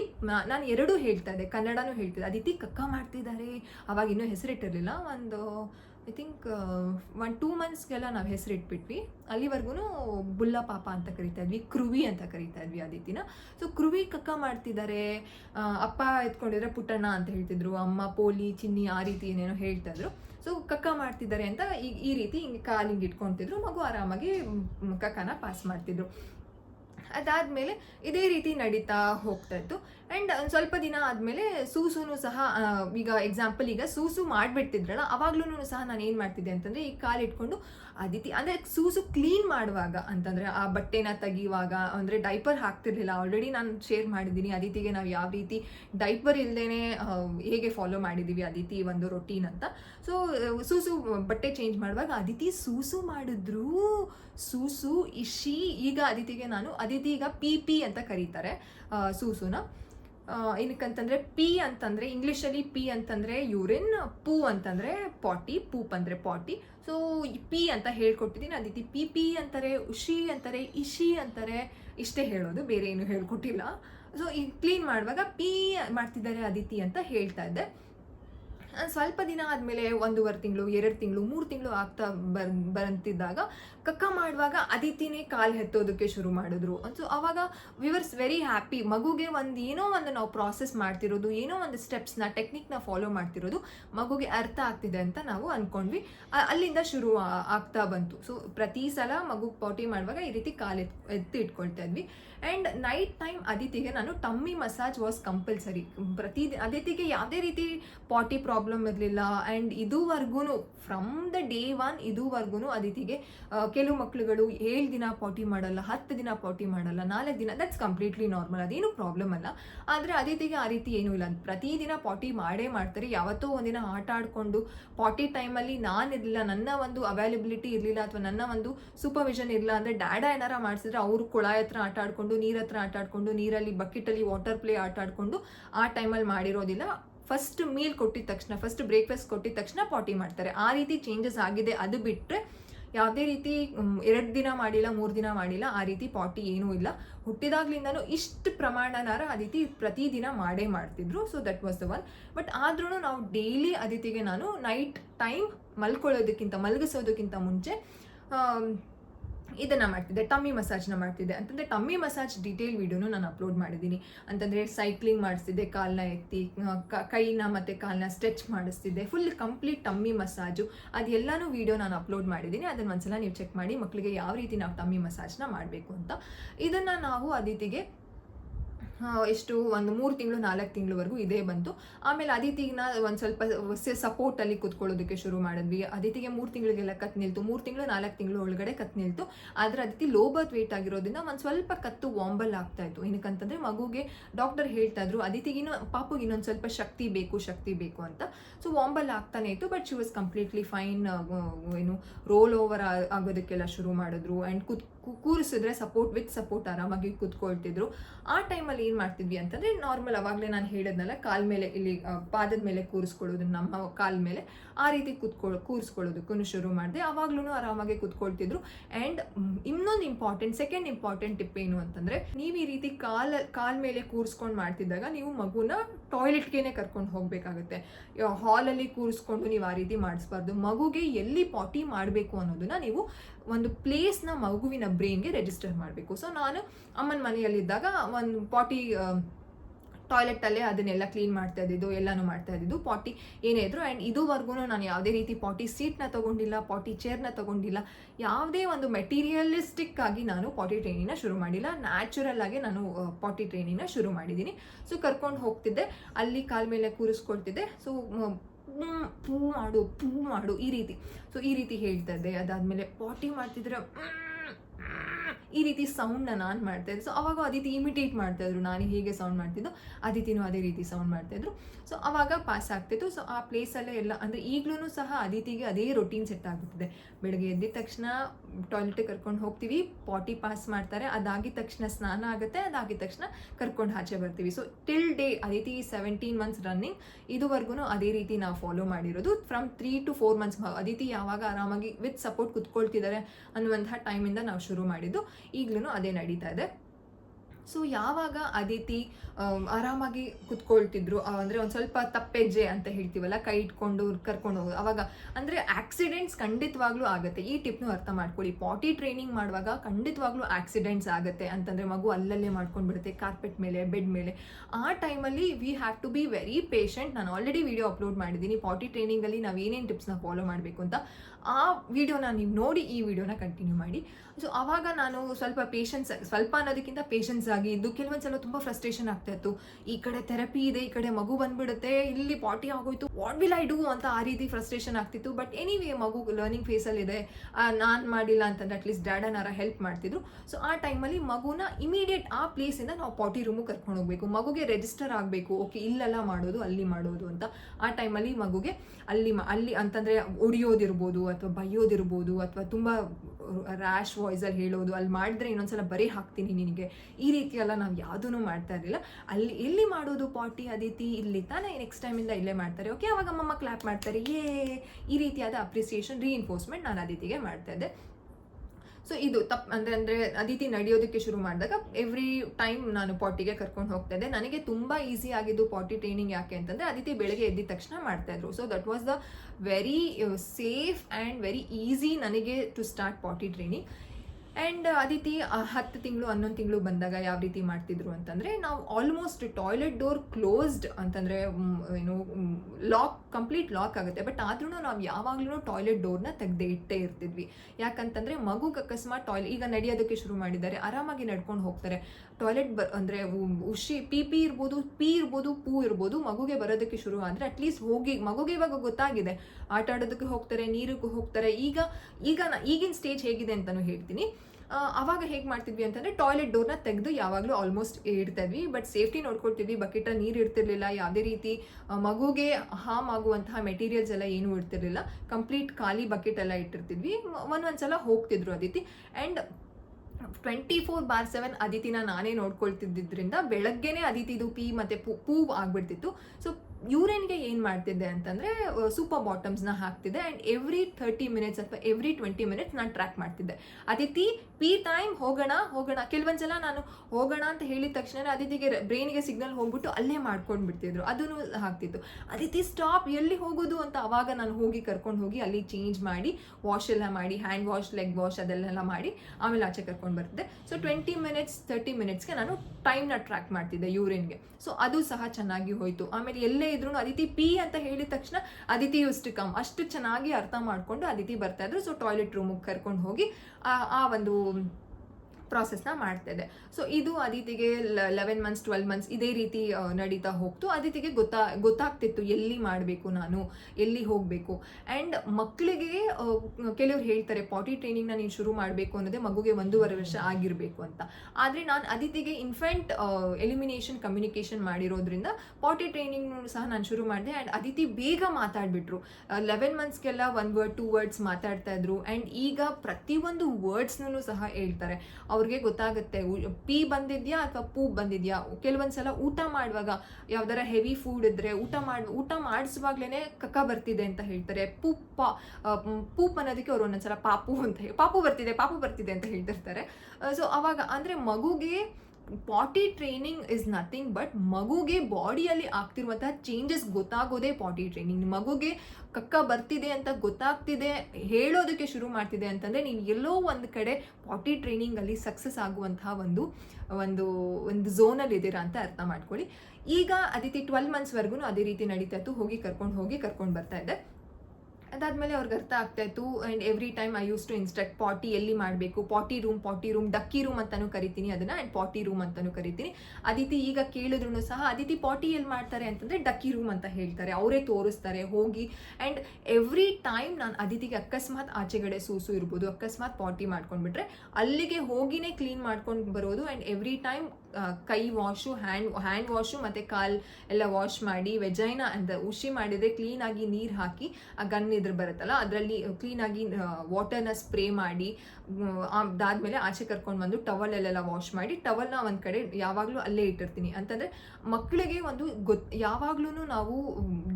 ನಾನು ಎರಡೂ ಹೇಳ್ತಾ ಇದ್ದೆ. ಕನ್ನಡನೂ ಹೇಳ್ತಿದ್ದೆ. ಅದಿತಿ ಕಕ್ಕ ಮಾಡ್ತಿದ್ದಾರೆ ಅವಾಗ ಇನ್ನೂ ಹೆಸರಿಟ್ಟಿರಲಿಲ್ಲ. ಒಂದು ಐ ಥಿಂಕ್ ಒನ್ ಟೂ ಮಂತ್ಸ್ಗೆಲ್ಲ ನಾವು ಹೆಸರಿಟ್ಬಿಟ್ವಿ. ಅಲ್ಲಿವರೆಗೂ ಬುಲ್ಲ ಪಾಪ ಅಂತ ಕರಿತಾ ಇದ್ವಿ, ಕ್ರುವಿ ಅಂತ ಕರಿತಾ ಇದ್ವಿ ಅದಿತಿನ ಸೊ ಕ್ರುವಿ ಕಕ್ಕ ಮಾಡ್ತಿದ್ದಾರೆ ಅಪ್ಪ ಎತ್ಕೊಂಡಿದ್ರೆ ಪುಟ್ಟಣ್ಣ ಅಂತ ಹೇಳ್ತಿದ್ರು, ಅಮ್ಮ, ಪೋಲಿ, ಚಿನ್ನಿ ಆ ರೀತಿ ಏನೇನೋ ಹೇಳ್ತಾಯಿದ್ರು ಸೊ ಕಕ್ಕ ಮಾಡ್ತಿದ್ದಾರೆ ಅಂತ ಈ ಈ ರೀತಿ ಹಿಂಗೆ ಕಾಲು ಹಿಂಗೆ ಇಟ್ಕೊತಿದ್ರು, ಮಗು ಆರಾಮಾಗಿ ಕಕ್ಕನ ಪಾಸ್ ಮಾಡ್ತಿದ್ರು. ಅದಾದಮೇಲೆ ಇದೇ ರೀತಿ ನಡೀತಾ ಹೋಗ್ತಾ ಇತ್ತು. ಆ್ಯಂಡ್ ಸ್ವಲ್ಪ ದಿನ ಆದಮೇಲೆ ಸೂಸುನು ಸಹ ಈಗ ಎಕ್ಸಾಂಪಲ್ ಈಗ ಸೂಸು ಮಾಡಿಬಿಡ್ತಿದ್ರಲ್ಲ ಅವಾಗ್ಲೂ ಸಹ ನಾನು ಏನು ಮಾಡ್ತಿದ್ದೆ ಅಂತಂದರೆ ಈ ಕಾಲಿಟ್ಕೊಂಡು ಅದಿತಿ ಅಂದರೆ ಸೂಸು ಕ್ಲೀನ್ ಮಾಡುವಾಗ ಅಂತಂದರೆ ಆ ಬಟ್ಟೆನ ತೆಗೆಯುವಾಗ, ಅಂದರೆ ಡೈಪರ್ ಹಾಕ್ತಿರ್ಲಿಲ್ಲ. ಆಲ್ರೆಡಿ ನಾನು ಶೇರ್ ಮಾಡಿದ್ದೀನಿ ಅದಿತಿಗೆ ನಾವು ಯಾವ ರೀತಿ ಡೈಪರ್ ಇಲ್ಲದೇ ಹೇಗೆ ಫಾಲೋ ಮಾಡಿದ್ದೀವಿ ಅದಿತಿ ಒಂದು ರೊಟೀನ್ ಅಂತ. ಸೊ ಸೂಸು ಬಟ್ಟೆ ಚೇಂಜ್ ಮಾಡುವಾಗ ಅದಿತಿ ಸೂಸು ಮಾಡಿದ್ರು, ಸೂಸು, ಇಶಿ, ಈಗ ಅದಿತಿಗೆ ನಾನು ಅದಿತಿ ಈಗ ಪಿ ಪಿ ಅಂತ ಕರೀತಾರೆ ಸೂಸುನ. ಏನಕ್ಕಂತಂದ್ರೆ ಪಿ ಅಂತಂದ್ರೆ, ಇಂಗ್ಲೀಷಲ್ಲಿ ಪಿ ಅಂತಂದ್ರೆ ಯೂರಿನ್ ಪೂ ಅಂತಂದ್ರೆ ಪಾಟಿ, ಪೂಪ್ ಅಂದ್ರೆ ಪಾಟಿ. ಸೊ ಪಿ ಅಂತ ಹೇಳ್ಕೊಟ್ಟಿದ್ದೀನಿ. ಅದಿತಿ ಪಿ ಪಿ ಅಂತಾರೆ ಉಷಿ ಅಂತಾರೆ, ಇಶಿ ಅಂತಾರೆ, ಇಷ್ಟೇ ಹೇಳೋದು, ಬೇರೆ ಏನು ಹೇಳ್ಕೊಟ್ಟಿಲ್ಲ. ಸೊ ಈ ಕ್ಲೀನ್ ಮಾಡುವಾಗ ಪಿ ಮಾಡ್ತಿದ್ದಾರೆ ಅದಿತಿ ಅಂತ ಹೇಳ್ತಾ ಇದ್ದೆ. ಸ್ವಲ್ಪ ದಿನ ಆದಮೇಲೆ ಒಂದೂವರೆ ತಿಂಗಳು, ಎರಡು ತಿಂಗಳು, ಮೂರು ತಿಂಗಳು ಆಗ್ತಾ ಬರ್ ಬರಂತಿದ್ದಾಗ ಕಕ್ಕ ಮಾಡುವಾಗ ಅದಿತಿನೇ ಕಾಲು ಎತ್ತೋದಕ್ಕೆ ಶುರು ಮಾಡಿದ್ರು. ಸೊ ಅವಾಗ ವಿವರ್ಸ್ ವೆರಿ ಹ್ಯಾಪಿ ಮಗುಗೆ ಒಂದು ಏನೋ ಒಂದು ನಾವು ಪ್ರಾಸೆಸ್ ಮಾಡ್ತಿರೋದು, ಏನೋ ಒಂದು ಸ್ಟೆಪ್ಸ್ನ ಟೆಕ್ನಿಕ್ನ ಫಾಲೋ ಮಾಡ್ತಿರೋದು ಮಗುಗೆ ಅರ್ಥ ಆಗ್ತಿದೆ ಅಂತ ನಾವು ಅಂದ್ಕೊಂಡ್ವಿ ಅಲ್ಲಿಂದ ಶುರು ಆಗ್ತಾ ಬಂತು. ಸೊ ಪ್ರತಿ ಸಲ ಮಗು ಪಾಟಿ ಮಾಡುವಾಗ ಈ ರೀತಿ ಕಾಲು ಎತ್, ಎತ್ತಿ ಇಟ್ಕೊಳ್ತಾ ಇದ್ವಿ. ಆ್ಯಂಡ್ ನೈಟ್ ಟೈಮ್ ಅದಿತಿಗೆ ನಾನು ಟಮ್ಮಿ ಮಸಾಜ್ ವಾಸ್ ಕಂಪಲ್ಸರಿ ಪ್ರತಿ ಅದಿತಿಗೆ ಯಾವುದೇ ರೀತಿ ಪಾಟಿ ಪ್ರಾಬ್ಲಮ್ ಇರಲಿಲ್ಲ. ಆ್ಯಂಡ್ ಇದುವರೆಗೂ ಫ್ರಮ್ ದ ಡೇ ಒನ್ ಇದುವರೆಗೂ ಅದಿತಿಗೆ ಕೆಲವು ಮಕ್ಕಳುಗಳು ಏಳು ದಿನ ಪಾಟಿ ಮಾಡಲ್ಲ, ಹತ್ತು ದಿನ ಪಾಟಿ ಮಾಡಲ್ಲ, ನಾಲ್ಕು ದಿನ ದಟ್ಸ್ ಕಂಪ್ಲೀಟ್ಲಿ ನಾರ್ಮಲ್ ಅದೇನು ಪ್ರಾಬ್ಲಮ್ ಅಲ್ಲ. ಆದರೆ ಅದಿತಿಗೆ ಆ ರೀತಿ ಏನೂ ಇಲ್ಲ. ಪ್ರತಿದಿನ ಪಾಟಿ ಮಾಡೇ ಮಾಡ್ತಾರೆ. ಯಾವತ್ತೋ ಒಂದಿನ ಆಟ ಆಡಿಕೊಂಡು ಪಾಟಿ ಟೈಮಲ್ಲಿ ನಾನಿರಲಿಲ್ಲ ನನ್ನ ಒಂದು ಅವೈಲಬಿಲಿಟಿ ಇರಲಿಲ್ಲ ಅಥವಾ ನನ್ನ ಒಂದು ಸೂಪರ್ವಿಷನ್ ಇರಲಿಲ್ಲ ಅಂದರೆ ಡ್ಯಾಡ ಏನಾರ ಮಾಡಿಸಿದ್ರೆ ಅವರು ಕೊಳ ಹತ್ರ ಆಟ ಆಡಿಕೊಂಡು, ನೀರ ಹತ್ರ ಆಟ ಆಡಿಕೊಂಡು, ನೀರಲ್ಲಿ ಬಕೆಟಲ್ಲಿ ವಾಟರ್ ಪ್ಲೇ ಆಟ ಆಡಿಕೊಂಡು ಆ ಟೈಮಲ್ಲಿ ಮಾಡಿರೋದಿಲ್ಲ. ಫಸ್ಟ್ ಮೀಲ್ ಕೊಟ್ಟಿದ ತಕ್ಷಣ ಫಸ್ಟ್ ಬ್ರೇಕ್ಫಾಸ್ಟ್ ಕೊಟ್ಟಿದ ತಕ್ಷಣ ಪಾಟಿ ಮಾಡ್ತಾರೆ. ಆ ರೀತಿ ಚೇಂಜಸ್ ಆಗಿದೆ. ಅದು ಬಿಟ್ಟರೆ ಯಾವುದೇ ರೀತಿ ಎರಡು ದಿನ ಮಾಡಿಲ್ಲ, ಮೂರು ದಿನ ಮಾಡಿಲ್ಲ, ಆ ರೀತಿ ಪಾಟಿ ಏನೂ ಇಲ್ಲ. ಹುಟ್ಟಿದಾಗ್ಲಿಂದನೂ ಇಷ್ಟು ಪ್ರಮಾಣನಾರ ಅದಿತಿ ಪ್ರತಿದಿನ ಮಾಡೇ ಮಾಡ್ತಿದ್ರು. So that was the one but ಆದ್ರೂ ನಾವು ಡೈಲಿ ಅದಿತಿಗೆ ನಾನು ನೈಟ್ ಟೈಮ್ ಮಲ್ಕೊಳ್ಳೋದಕ್ಕಿಂತ, ಮಲಗಿಸೋದಕ್ಕಿಂತ ಮುಂಚೆ ಇದನ್ನ ಮಾಡ್ತಿದ್ದೆ ಟಮ್ಮಿ ಮಸಾಜ್ನ ಮಾಡ್ತಿದ್ದೆ. ಅಂತಂದ್ರೆ ಟಮ್ಮಿ ಮಸಾಜ್ ಡೀಟೇಲ್ ವಿಡಿಯೋನು ನಾನು ಅಪ್ಲೋಡ್ ಮಾಡಿದ್ದೀನಿ. ಅಂತಂದ್ರೆ ಸೈಕ್ಲಿಂಗ್ ಮಾಡಿಸ್ತಿದ್ದೆ ಕಾಲನ್ನ ಎತ್ತಿ ಕೈನ ಮತ್ತೆ ಕಾಲನ್ನ ಸ್ಟ್ರೆಚ್ ಮಾಡಿಸ್ತಿದ್ದೆ. ಫುಲ್ ಕಂಪ್ಲೀಟ್ ಟಮ್ಮಿ ಮಸಾಜು ಅದೆಲ್ಲನೂ ವಿಡಿಯೋ ನಾನು ಅಪ್ಲೋಡ್ ಮಾಡಿದ್ದೀನಿ. ಅದನ್ನ ಒಂದ್ಸಲ ನೀವು ಚೆಕ್ ಮಾಡಿ ಮಕ್ಕಳಿಗೆ ಯಾವ ರೀತಿ ನಾವು ಟಮ್ಮಿ ಮಸಾಜ್ನ ಮಾಡಬೇಕು ಅಂತ. ಇದನ್ನ ನಾವು ಅದಿತಿಗೆ ಎಷ್ಟು, ಒಂದು ಮೂರು ತಿಂಗಳು, ನಾಲ್ಕು ತಿಂಗಳವರೆಗೂ ಇದೇ ಬಂತು. ಆಮೇಲೆ ಅದಿತಿನ ಒಂದು ಸ್ವಲ್ಪ ಸಪೋರ್ಟಲ್ಲಿ ಕುತ್ಕೊಳ್ಳೋದಕ್ಕೆ ಶುರು ಮಾಡಿದ್ವಿ. ಅದಿತಿಗೆ ಮೂರು ತಿಂಗಳಿಗೆಲ್ಲ ಕತ್ ನಿಲ್ತು. ಮೂರು ತಿಂಗಳು, ನಾಲ್ಕು ತಿಂಗಳು ಒಳಗಡೆ ಕತ್ ನಿಲ್ತು. ಆದರೆ ಅದಿತಿ ಲೋ ಬರ್ತ್ ವೇಟ್ ಆಗಿರೋದ್ರಿಂದ ಒಂದು ಸ್ವಲ್ಪ ಕತ್ತು ವಾಂಬಲ್ ಆಗ್ತಾ ಇತ್ತು. ಏನಕ್ಕಂತಂದರೆ ಮಗುಗೆ ಡಾಕ್ಟರ್ ಹೇಳ್ತಾ ಇದ್ರು, ಅದಿತಿಗಿನ್ನೂ ಪಾಪುಗೆ ಇನ್ನೊಂದು ಸ್ವಲ್ಪ ಶಕ್ತಿ ಬೇಕು ಶಕ್ತಿ ಬೇಕು ಅಂತ. ಸೊ ವಾಂಬಲ್ ಆಗ್ತಾನೆ ಇತ್ತು but she was completely fine ಏನು ರೋಲ್ ಓವರ್ ಆಗೋದಕ್ಕೆಲ್ಲ ಶುರು ಮಾಡಿದ್ರು. ಆ್ಯಂಡ್ ಕುತ್ ಕೂರಿಸಿದ್ರೆ ಸಪೋರ್ಟ್ ವಿತ್ ಸಪೋರ್ಟ್ ಆರಾಮಾಗಿ ಕೂತ್ಕೊಳ್ತಿದ್ರು. ಆ ಟೈಮಲ್ಲಿ ಏನು ಮಾಡ್ತಿದ್ವಿ ಅಂತಂದರೆ ನಾರ್ಮಲ್ ಅವಾಗಲೇ ನಾನು ಹೇಳಿದ್ನಲ್ಲ, ಕಾಲ್ ಮೇಲೆ ಇಲ್ಲಿ ಪಾದದ ಮೇಲೆ ಕೂರಿಸ್ಕೊಳ್ಳೋದು, ನಮ್ಮ ಕಾಲ್ ಮೇಲೆ. ಆ ರೀತಿ ಕೂತ್ಕೊಳ್ ಕೂರಿಸ್ಕೊಳ್ಳೋದಕ್ಕೂ ಶುರು ಮಾಡಿದೆ. ಅವಾಗ್ಲೂ ಆರಾಮಾಗಿ ಕೂತ್ಕೊಳ್ತಿದ್ರು. ಆ್ಯಂಡ್ ಇನ್ನೊಂದು ಇಂಪಾರ್ಟೆಂಟ್ ಸೆಕೆಂಡ್ ಇಂಪಾರ್ಟೆಂಟ್ ಟಿಪ್ ಏನು ಅಂತಂದ್ರೆ, ನೀವು ಈ ರೀತಿ ಕಾಲ್ ಕಾಲ್ ಮೇಲೆ ಕೂರಿಸ್ಕೊಂಡು ಮಾಡ್ತಿದ್ದಾಗ ನೀವು ಮಗುನ ಟಾಯ್ಲೆಟ್ಗೆನೆ ಕರ್ಕೊಂಡು ಹೋಗ್ಬೇಕಾಗುತ್ತೆ. ಹಾಲಲ್ಲಿ ಕೂರಿಸ್ಕೊಂಡು ನೀವು ಆ ರೀತಿ ಮಾಡಿಸ್ಬಾರ್ದು. ಮಗುಗೆ ಎಲ್ಲಿ ಪಾಟಿ ಮಾಡಬೇಕು ಅನ್ನೋದನ್ನ ನೀವು ಒಂದು ಪ್ಲೇಸ್ನ ಮಗುವಿನ ಬ್ರೈನ್ಗೆ ರಿಜಿಸ್ಟರ್ ಮಾಡಬೇಕು. ಸೊ ನಾನು ಅಮ್ಮನ ಮನೆಯಲ್ಲಿದ್ದಾಗ ಒಂದು ಪಾಟಿ ಟಾಯ್ಲೆಟಲ್ಲೇ ಅದನ್ನೆಲ್ಲ ಕ್ಲೀನ್ ಮಾಡ್ತಾ ಇದ್ದಿದ್ದು, ಎಲ್ಲನೂ ಮಾಡ್ತಾ ಇದ್ದಿದ್ದು ಪಾಟಿ ಏನೇ ಇದ್ರು. ಆ್ಯಂಡ್ ಇದುವರೆಗೂ ನಾನು ಯಾವುದೇ ರೀತಿ ಪಾಟಿ ಸೀಟ್ನ ತಗೊಂಡಿಲ್ಲ ಪಾಟಿ ಚೇರ್ನ ತಗೊಂಡಿಲ್ಲ, ಯಾವುದೇ ಒಂದು ಮೆಟೀರಿಯಲಿಸ್ಟಿಕ್ ಆಗಿ ನಾನು ಪಾಟಿ ಟ್ರೈನಿನ ಶುರು ಮಾಡಿಲ್ಲ. ನ್ಯಾಚುರಲ್ ಆಗಿ ನಾನು ಪಾಟಿ ಟ್ರೈನಿನ ಶುರು ಮಾಡಿದ್ದೀನಿ. ಸೊ ಕರ್ಕೊಂಡು ಹೋಗ್ತಿದ್ದೆ. ಅಲ್ಲಿ ಕಾಲ ಮೇಲೆ ಕೂರಿಸ್ಕೊಳ್ತಿದ್ದೆ. ಸೊ ಪೂ ಮಾಡು ಪೂ ಮಾಡು, ಈ ರೀತಿ. ಸೊ ಈ ರೀತಿ ಹೇಳ್ತಾ ಇದ್ದೆ. ಅದಾದಮೇಲೆ ಪಾಟಿ ಮಾಡ್ತಿದ್ರೆ ಈ ರೀತಿ ಸೌಂಡ್ನ ನಾನು ಮಾಡ್ತಾ ಇದ್ದೆ. ಸೊ ಅವಾಗ ಅದಿತಿ ಇಮಿಟೇಟ್ ಮಾಡ್ತಾ ಇದ್ರು. ನಾನು ಹೇಗೆ ಸೌಂಡ್ ಮಾಡ್ತಿದ್ದೋ? ಅದಿತಿನೂ ಅದೇ ರೀತಿ ಸೌಂಡ್ ಮಾಡ್ತಾ ಇದ್ರು. ಸೊ ಅವಾಗ ಪಾಸ್ ಆಗ್ತಿತ್ತು. ಸೊ ಆ ಪ್ಲೇಸಲ್ಲೇ ಎಲ್ಲ, ಅಂದರೆ ಈಗಲೂ ಸಹ ಅದಿತಿಗೆ ಅದೇ ರೊಟೀನ್ ಸೆಟ್ ಆಗುತ್ತದೆ ಬೆಳಗ್ಗೆ ಎದ್ದಿದ ತಕ್ಷಣ ಟಾಯ್ಲೆಟಿಗೆ ಕರ್ಕೊಂಡು ಹೋಗ್ತೀವಿ. ಪಾಟಿ ಪಾಸ್ ಮಾಡ್ತಾರೆ. ಅದಾಗಿದ ತಕ್ಷಣ ಸ್ನಾನ ಆಗುತ್ತೆ. ಅದಾಗಿದ ತಕ್ಷಣ ಕರ್ಕೊಂಡು ಆಚೆ ಬರ್ತೀವಿ. So till day Aditi seventeen months running ಇದುವರೆಗೂ ಅದೇ ರೀತಿ ನಾವು ಫಾಲೋ ಮಾಡಿರೋದು. From three to four months Aditi ಯಾವಾಗ ಆರಾಮಾಗಿ ವಿತ್ ಸಪೋರ್ಟ್ ಕುತ್ಕೊಳ್ತಿದ್ದಾರೆ ಅನ್ನುವಂತಹ ಟೈಮಿಂದ ನಾವು ಶುರು ಮಾಡಿದ್ದು. ಈಗಲೂ ಅದೇ ನಡೀತಾ ಇದೆ. ಸೊ ಯಾವಾಗ ಅದಿತಿ ಆರಾಮಾಗಿ ಕುತ್ಕೊಳ್ತಿದ್ರು? ಅಂದರೆ ಒಂದು ಸ್ವಲ್ಪ ತಪ್ಪೆಜ್ಜೆ ಅಂತ ಹೇಳ್ತೀವಲ್ಲ? ಕೈ ಇಟ್ಕೊಂಡು ಕರ್ಕೊಂಡು ಹೋಗೋದು. ಅವಾಗ, ಅಂದರೆ ಆಕ್ಸಿಡೆಂಟ್ಸ್ ಖಂಡಿತವಾಗ್ಲೂ ಆಗುತ್ತೆ. ಈ ಟಿಪ್ನು ಅರ್ಥ ಮಾಡ್ಕೊಳ್ಳಿ. ಪಾಟಿ ಟ್ರೈನಿಂಗ್ ಮಾಡುವಾಗ ಖಂಡಿತವಾಗ್ಲೂ ಆಕ್ಸಿಡೆಂಟ್ಸ್ ಆಗುತ್ತೆ. ಅಂತಂದರೆ ಮಗು ಅಲ್ಲಲ್ಲೇ ಮಾಡ್ಕೊಂಡ್ಬಿಡುತ್ತೆ ಕಾರ್ಪೆಟ್ ಮೇಲೆ ಬೆಡ್ ಮೇಲೆ. ಆ ಟೈಮಲ್ಲಿ we have to be very patient ನಾನು ಆಲ್ರೆಡಿ ವಿಡಿಯೋ ಅಪ್ಲೋಡ್ ಮಾಡಿದ್ದೀನಿ. ಪಾಟಿ ಟ್ರೈನಿಂಗಲ್ಲಿ ನಾವು ಏನೇನು ಟಿಪ್ಸ್ನ ಫಾಲೋ ಮಾಡಬೇಕು ಅಂತ, ಆ ವಿಡಿಯೋನ ನೀವು ನೋಡಿ ಈ ವಿಡಿಯೋನ ಕಂಟಿನ್ಯೂ ಮಾಡಿ. ಸೊ ಆವಾಗ ನಾನು ಸ್ವಲ್ಪ ಪೇಷನ್ಸ್ ಸ್ವಲ್ಪ ಅನ್ನೋದಕ್ಕಿಂತ ಪೇಷನ್ಸ್ ಇದ್ದು ಕೆಲವೊಂದ್ಸಲ ತುಂಬ ಫ್ರಸ್ಟ್ರೇಷನ್ ಆಗ್ತಾ ಇತ್ತು. ಈ ಕಡೆ ಥೆರಪಿ ಇದೆ, ಈ ಕಡೆ ಮಗು ಬಂದ್ಬಿಡುತ್ತೆ, ಇಲ್ಲಿ ಪಾಟಿ ಆಗೋಯ್ತು ವಾಟ್ ವಿಲ್ ಐ ಡೂ ಅಂತ ಆ ರೀತಿ ಫ್ರಸ್ಟ್ರೇಷನ್ ಆಗ್ತಿತ್ತು. ಬಟ್ ಎನಿವೇ ಮಗು ಲರ್ನಿಂಗ್ ಫೇಸಲ್ಲಿ ಇದೆ. ನಾನು ಮಾಡಿಲ್ಲ ಅಂತಂದ್ರೆ ಅಟ್ಲೀಸ್ಟ್ ಡ್ಯಾಡನಾರ ಹೆಲ್ಪ್ ಮಾಡ್ತಿದ್ರು. ಸೊ ಆ ಟೈಮಲ್ಲಿ ಮಗುನ ಇಮಿಡಿಯೇಟ್ ಆ ಪ್ಲೇಸಿಂದ ನಾವು ಪಾಟಿ ರೂಮು ಕರ್ಕೊಂಡು ಹೋಗ್ಬೇಕು. ಮಗುಗೆ ರಿಜಿಸ್ಟರ್ ಆಗಬೇಕು. ಓಕೆ ಇಲ್ಲೆಲ್ಲ ಮಾಡೋದು, ಅಲ್ಲಿ ಮಾಡೋದು ಅಂತ. ಆ ಟೈಮಲ್ಲಿ ಮಗುಗೆ ಅಲ್ಲಿ ಅಲ್ಲಿ ಅಂತಂದ್ರೆ ಒಡಿಯೋದಿರ್ಬೋದು ಅಥವಾ ಬೈಯೋದಿರ್ಬೋದು ಅಥವಾ ತುಂಬ ರ್ಯಾಶ್ ವಾಯ್ಸಲ್ಲಿ ಹೇಳೋದು. ಅಲ್ಲಿ ಮಾಡಿದ್ರೆ ಇನ್ನೊಂದ್ಸಲ ಬರೀ ಹಾಕ್ತೀನಿ ನಿನಗೆ. ಈ ರೀತಿ ಎಲ್ಲ ನಾವು ಯಾವುದೂ ಮಾಡ್ತಾ ಇರಲಿಲ್ಲ. ಅಲ್ಲಿ ಎಲ್ಲಿ ಮಾಡೋದು ಪಾಟಿ ಅದಿತಿ ಇಲ್ಲಿ ತಾನೇ ನೆಕ್ಸ್ಟ್ ಟೈಮಿಂದ ಇಲ್ಲೇ ಮಾಡ್ತಾರೆ. ಓಕೆ ಅವಾಗ ಅಮ್ಮಮ್ಮ ಕ್ಲಾಪ್ ಮಾಡ್ತಾರೆ. ಏ ಈ ರೀತಿಯಾದ ಅಪ್ರಿಸಿಯೇಷನ್ ರೀಇನ್ಫೋರ್ಸ್ಮೆಂಟ್ ನಾನು ಅದಿತಿಗೆ ಮಾಡ್ತಾ ಇದ್ದೆ. ಸೊ ಇದು ತಪ್ಪು ಅಂದರೆ ಅಂದರೆ ಅದಿತಿ ನಡೆಯೋದಕ್ಕೆ ಶುರು ಮಾಡಿದಾಗ ಎವ್ರಿ ಟೈಮ್ ನಾನು ಪಾಟಿಗೆ ಕರ್ಕೊಂಡು ಹೋಗ್ತಾ ಇದ್ದೆ. ನನಗೆ ತುಂಬ ಈಸಿ ಆಗಿದ್ದು ಪಾಟಿ ಟ್ರೈನಿಂಗ್ ಯಾಕೆ ಅಂತಂದರೆ ಅದಿತಿ ಬೆಳಗ್ಗೆ ಎದ್ದಿದ ತಕ್ಷಣ ಮಾಡ್ತಾಯಿದ್ರು so that was the very safe and very easy ನನಗೆ to start potty training and Aditi ಹತ್ತು ತಿಂಗಳು, ಹನ್ನೊಂದು ತಿಂಗಳು ಬಂದಾಗ ಯಾವ ರೀತಿ ಮಾಡ್ತಿದ್ರು ಅಂತಂದರೆ, ನಾವು ಆಲ್ಮೋಸ್ಟ್ ಟಾಯ್ಲೆಟ್ ಡೋರ್ ಕ್ಲೋಸ್ಡ್ ಅಂತಂದರೆ ಏನು ಲಾಕ್ ಕಂಪ್ಲೀಟ್ ಲಾಕ್ ಆಗುತ್ತೆ. ಬಟ್ ಆದ್ರೂ ನಾವು ಯಾವಾಗಲೂ ಟಾಯ್ಲೆಟ್ ಡೋರ್ನ ತೆಗೆದೇ ಇಟ್ಟೇ ಇರ್ತಿದ್ವಿ. ಯಾಕಂತಂದರೆ ಮಗುಗೆ ಅಕಸ್ಮಾತ್ ಟಾಯ್ಲೆಟ್ ಈಗ ನಡೆಯೋದಕ್ಕೆ ಶುರು ಮಾಡಿದ್ದಾರೆ. ಆರಾಮಾಗಿ ನಡ್ಕೊಂಡು ಹೋಗ್ತಾರೆ. ಟಾಯ್ಲೆಟ್ ಬ, ಅಂದರೆ ಉಷಿ, ಪಿ ಪಿ ಇರ್ಬೋದು ಪಿ ಇರ್ಬೋದು, ಪೂ ಇರ್ಬೋದು, ಮಗುಗೆ ಬರೋದಕ್ಕೆ ಶುರು ಆದರೆ ಅಟ್ಲೀಸ್ಟ್ ಹೋಗಿ, ಮಗುಗೆ ಇವಾಗ ಗೊತ್ತಾಗಿದೆ. ಆಟ ಆಡೋದಕ್ಕೆ ಹೋಗ್ತಾರೆ, ನೀರಿಗೂ ಹೋಗ್ತಾರೆ. ಈಗ ಈಗ ಈಗಿನ ಸ್ಟೇಜ್ ಹೇಗಿದೆ ಅಂತಲೂ ಹೇಳ್ತೀನಿ. ಅವಾಗ ಹೇಗೆ ಮಾಡ್ತಿದ್ವಿ ಅಂತಂದರೆ ಟಾಯ್ಲೆಟ್ ಡೋರ್ನ ತೆಗೆದು ಯಾವಾಗಲೂ ಆಲ್ಮೋಸ್ಟ್ ಇಡ್ತಾ ಇದ್ವಿ ಬಟ್ ಸೇಫ್ಟಿ ನೋಡ್ಕೊಳ್ತಿದ್ವಿ ಬಕೆಟ ನೀರು ಇಡ್ತಿರ್ಲಿಲ್ಲ, ಯಾವುದೇ ರೀತಿ ಮಗುಗೆ ಹಾಮ್ ಆಗುವಂತಹ ಮೆಟೀರಿಯಲ್ಸ್ ಎಲ್ಲ ಏನೂ ಇಡ್ತಿರ್ಲಿಲ್ಲ. ಕಂಪ್ಲೀಟ್ ಖಾಲಿ ಬಕೆಟ್ ಎಲ್ಲ ಇಟ್ಟಿರ್ತಿದ್ವಿ. ಒಂದೊಂದು ಸಲ ಹೋಗ್ತಿದ್ರು Aditi. And twenty four bar seven ಅದಿತಿನ ನಾನೇ ನೋಡ್ಕೊಳ್ತಿದ್ದರಿಂದ ಬೆಳಗ್ಗೆನೇ ಅದಿತಿದು ಪಿ ಮತ್ತು ಪೂ ಪೂ ಆಗ್ಬಿಡ್ತಿತ್ತು. ಸೊ ಯೂರಿನ್ಗೆ ಏನು ಮಾಡ್ತಿದ್ದೆ ಅಂತಂದರೆ ಸೂಪರ್ ಬಾಟಮ್ಸ್ನ ಹಾಕ್ತಿದ್ದೆ ಆ್ಯಂಡ್ ಎವ್ರಿ ಥರ್ಟಿ ಮಿನಿಟ್ಸ್ ಅಥವಾ ಎವ್ರಿ ಟ್ವೆಂಟಿ ಮಿನಿಟ್ಸ್ ನಾನು ಟ್ರ್ಯಾಕ್ ಮಾಡ್ತಿದ್ದೆ. ಅದಿತಿ ಪಿ ಟೈಮ್ ಹೋಗೋಣ ಹೋಗೋಣ. ಕೆಲವೊಂದ್ಸಲ ನಾನು ಹೋಗೋಣ ಅಂತ ಹೇಳಿದ ತಕ್ಷಣ ಅದಿತಿಗೆ ಬ್ರೈನಿಗೆ ಸಿಗ್ನಲ್ ಹೋಗ್ಬಿಟ್ಟು ಅಲ್ಲೇ ಮಾಡ್ಕೊಂಡು ಬಿಡ್ತಿದ್ರು. ಅದನ್ನು ಹಾಕ್ತಿತ್ತು. ಅದಿತಿ ಸ್ಟಾಪ್ ಎಲ್ಲಿ ಹೋಗೋದು? ಅಂತ ಅವಾಗ ನಾನು ಹೋಗಿ ಕರ್ಕೊಂಡು ಹೋಗಿ ಅಲ್ಲಿ ಚೇಂಜ್ ಮಾಡಿ ವಾಶ್ ಎಲ್ಲ ಮಾಡಿ ಹ್ಯಾಂಡ್ ವಾಶ್ ಲೆಗ್ ವಾಶ್ ಅದೆಲ್ಲ ಮಾಡಿ, ಆಮೇಲೆ ಆಚೆ ಕರ್ಕೊಂಡು ಬರ್ತಿದ್ದೆ. ಸೊ ಟ್ವೆಂಟಿ ಮಿನಿಟ್ಸ್ ತರ್ಟಿ ಮಿನಿಟ್ಸ್ಗೆ ನಾನು ಟೈಮ್ನ ಟ್ರ್ಯಾಕ್ ಮಾಡ್ತಿದ್ದೆ ಯೂರಿನ್ಗೆ. ಸೊ ಅದು ಸಹ ಚೆನ್ನಾಗಿ ಹೋಯಿತು. ಆಮೇಲೆ ಎಲ್ಲೇ ಇದ್ರೂ ಅದಿತಿ ಪಿ ಅಂತ ಹೇಳಿದ ತಕ್ಷಣ ಅದಿತಿ ಯೂಸ್ ಕಮ್ ಅಷ್ಟು ಚೆನ್ನಾಗಿ ಅರ್ಥ ಮಾಡಿಕೊಂಡು ಅದಿತಿ ಬರ್ತಾ ಇದ್ರು. ಸೊ ಟಾಯ್ಲೆಟ್ ರೂಮಿಗೆ ಕರ್ಕೊಂಡು ಹೋಗಿ ಆ ಒಂದು ಪ್ರಾಸೆಸ್ನ ಇದೆ ಸೊ ಇದು ಅದಿತಿಗೆ ಲೆವೆನ್ ಮಂತ್ಸ್ ಟ್ವೆಲ್ ಮಂತ್ಸ್ ಇದೇ ರೀತಿ ನಡೀತಾ ಹೋಗ್ತು. ಅದಿತಿಗೆ ಗೊತ್ತಾ, ಗೊತ್ತಾಗ್ತಿತ್ತು, ಎಲ್ಲಿ ಮಾಡಬೇಕು ನಾನು, ಎಲ್ಲಿ ಹೋಗಬೇಕು? ಆ್ಯಂಡ್ ಮಕ್ಕಳಿಗೆ ಕೆಲವ್ರು ಹೇಳ್ತಾರೆ ಪಾಟಿ ಟ್ರೈನಿಂಗ್ನ ನೀನು ಶುರು ಮಾಡಬೇಕು ಅನ್ನೋದೇ ಮಗುಗೆ ಒಂದೂವರೆ ವರ್ಷ ಆಗಿರಬೇಕು ಅಂತ. ಆದರೆ ನಾನು ಅದಿತಿಗೆ ಇನ್ಫೆಂಟ್ ಎಲಿಮಿನೇಷನ್ ಕಮ್ಯುನಿಕೇಷನ್ ಮಾಡಿರೋದ್ರಿಂದ ಪಾಟಿ ಟ್ರೈನಿಂಗ್ ಸಹ ನಾನು ಶುರು ಮಾಡಿದೆ. ಆ್ಯಂಡ್ ಅದಿತಿ ಬೇಗ ಮಾತಾಡ್ಬಿಟ್ರು. ಲೆವೆನ್ ಮಂತ್ಸ್ಗೆಲ್ಲ ಒನ್ ವರ್ಡ್ ಟೂ ವರ್ಡ್ಸ್ ಮಾತಾಡ್ತಾ ಇದ್ರು. ಆ್ಯಂಡ್ ಈಗ ಪ್ರತಿಯೊಂದು ವರ್ಡ್ಸ್ನೂ ಸಹ ಹೇಳ್ತಾರೆ. ಅವ್ರಿಗೆ ಗೊತ್ತಾಗುತ್ತೆ. ಪಿ ಬಂದಿದ್ಯಾ ಅಥವಾ ಪೂ ಬಂದಿದ್ಯಾ? ಕೆಲವೊಂದ್ಸಲ ಊಟ ಮಾಡುವಾಗ ಯಾವ್ದಾರ ಹೆವಿ ಫುಡ್ ಇದ್ರೆ ಊಟ ಮಾಡಿ, ಊಟ ಮಾಡಿಸುವಾಗ್ಲೇ ಕಕ್ಕ ಬರ್ತಿದೆ ಅಂತ ಹೇಳ್ತಾರೆ. ಪೂಪ ಪೂಪ್ ಅನ್ನೋದಕ್ಕೆ ಅವ್ರು ಒಂದೊಂದ್ಸಲ ಪಾಪು ಅಂತ ಹೇಳಿ ಪಾಪು ಬರ್ತಿದೆ ಪಾಪು ಬರ್ತಿದೆ ಅಂತ ಹೇಳ್ತಿರ್ತಾರೆ. ಸೊ ಅವಾಗ ಅಂದ್ರೆ ಮಗುಗೆ potty training is nothing but ಮಗುಗೆ ಬಾಡಿಯಲ್ಲಿ ಆಗ್ತಿರುವಂತಹ ಚೇಂಜಸ್ ಗೊತ್ತಾಗೋದೇ ಪಾಟಿ ಟ್ರೈನಿಂಗ್ ಮಗುಗೆ ಕಕ್ಕ ಬರ್ತಿದೆ ಅಂತ ಗೊತ್ತಾಗ್ತಿದೆ, ಹೇಳೋದಕ್ಕೆ ಶುರು ಮಾಡ್ತಿದೆ ಅಂತಂದ್ರೆ ನೀವು ಎಲ್ಲೋ ಒಂದು ಕಡೆ ಪಾಟಿ ಟ್ರೈನಿಂಗಲ್ಲಿ ಸಕ್ಸಸ್ ಆಗುವಂತಹ ಒಂದು ಒಂದು ಒಂದು ಝೋನಲ್ಲಿ ಇದ್ದೀರಾ ಅಂತ ಅರ್ಥ ಮಾಡ್ಕೊಳ್ಳಿ. ಈಗ ಅದಿತಿ ಟ್ವೆಲ್ ಮಂತ್ಸ್ವರೆಗೂ ಅದೇ ರೀತಿ ನಡೀತಾ ಇತ್ತು. ಹೋಗಿ ಕರ್ಕೊಂಡು ಹೋಗಿ ಕರ್ಕೊಂಡು ಬರ್ತಾ ಇದ್ದೆ. ಅದಾದ್ಮೇಲೆ ಅವ್ರಿಗೆ ಅರ್ಥ ಆಗ್ತಾ ಇತ್ತು and every time I use to instruct potty ಎಲ್ಲಿ ಮಾಡಬೇಕು ಪಾಟಿ ರೂಮ್ ಪಾಟಿ ರೂಮ್ ಡಕ್ಕಿ ರೂಮ್ ಅಂತಲೂ ಕರಿತೀನಿ ಅದನ್ನ ಆ್ಯಂಡ್ ಪಾಟಿ ರೂಮ್ ಅಂತಲೂ ಕರಿತೀನಿ. ಅದಿತಿ ಈಗ ಕೇಳಿದ್ರು ಸಹ ಅದಿತಿ ಪಾಟಿ ಎಲ್ಲಿ ಮಾಡ್ತಾರೆ ಅಂತಂದ್ರೆ ಡಕ್ಕಿ ರೂಮ್ ಅಂತ ಹೇಳ್ತಾರೆ, ಅವರೇ ತೋರಿಸ್ತಾರೆ, ಹೋಗಿ ಆ್ಯಂಡ್ ಎವ್ರಿ ಟೈಮ್ ನಾನು ಅದಿತಿಗೆ ಅಕಸ್ಮಾತ್ ಆಚೆಗಡೆ ಸೂಸು ಇರ್ಬೋದು, ಅಕಸ್ಮಾತ್ ಪಾಟಿ ಮಾಡ್ಕೊಂಡ್ಬಿಟ್ರೆ, ಅಲ್ಲಿಗೆ ಹೋಗಿನೇ ಕ್ಲೀನ್ ಮಾಡ್ಕೊಂಡು ಬರೋದು ಆ್ಯಂಡ್ ಎವ್ರಿ ಟೈಮ್ ಕೈ ವಾಶು ಹ್ಯಾಂಡ್ ಹ್ಯಾಂಡ್ ವಾಶು ಮತ್ತು ಕಾಲ್ ಎಲ್ಲ ವಾಶ್ ಮಾಡಿ ವೆಜೈನ ಅಂತ ಉಷಿ ಮಾಡಿದರೆ ಕ್ಲೀನಾಗಿ ನೀರು ಹಾಕಿ ಆ ಗನ್ ಇದ್ರ ಬರುತ್ತಲ್ಲ, ಅದರಲ್ಲಿ ಕ್ಲೀನಾಗಿ ವಾಟರ್ನ ಸ್ಪ್ರೇ ಮಾಡಿ ಅದಾದಮೇಲೆ ಆಚೆ ಕರ್ಕೊಂಡು ಬಂದು ಟವಲಲ್ಲೆಲ್ಲ ವಾಶ್ ಮಾಡಿ ಟವಲ್ನ ಒಂದು ಕಡೆ ಯಾವಾಗಲೂ ಅಲ್ಲೇ ಇಟ್ಟಿರ್ತೀನಿ. ಅಂತಂದರೆ ಮಕ್ಕಳಿಗೆ ಒಂದು ಗೊತ್ ಯಾವಾಗ್ಲೂ ನಾವು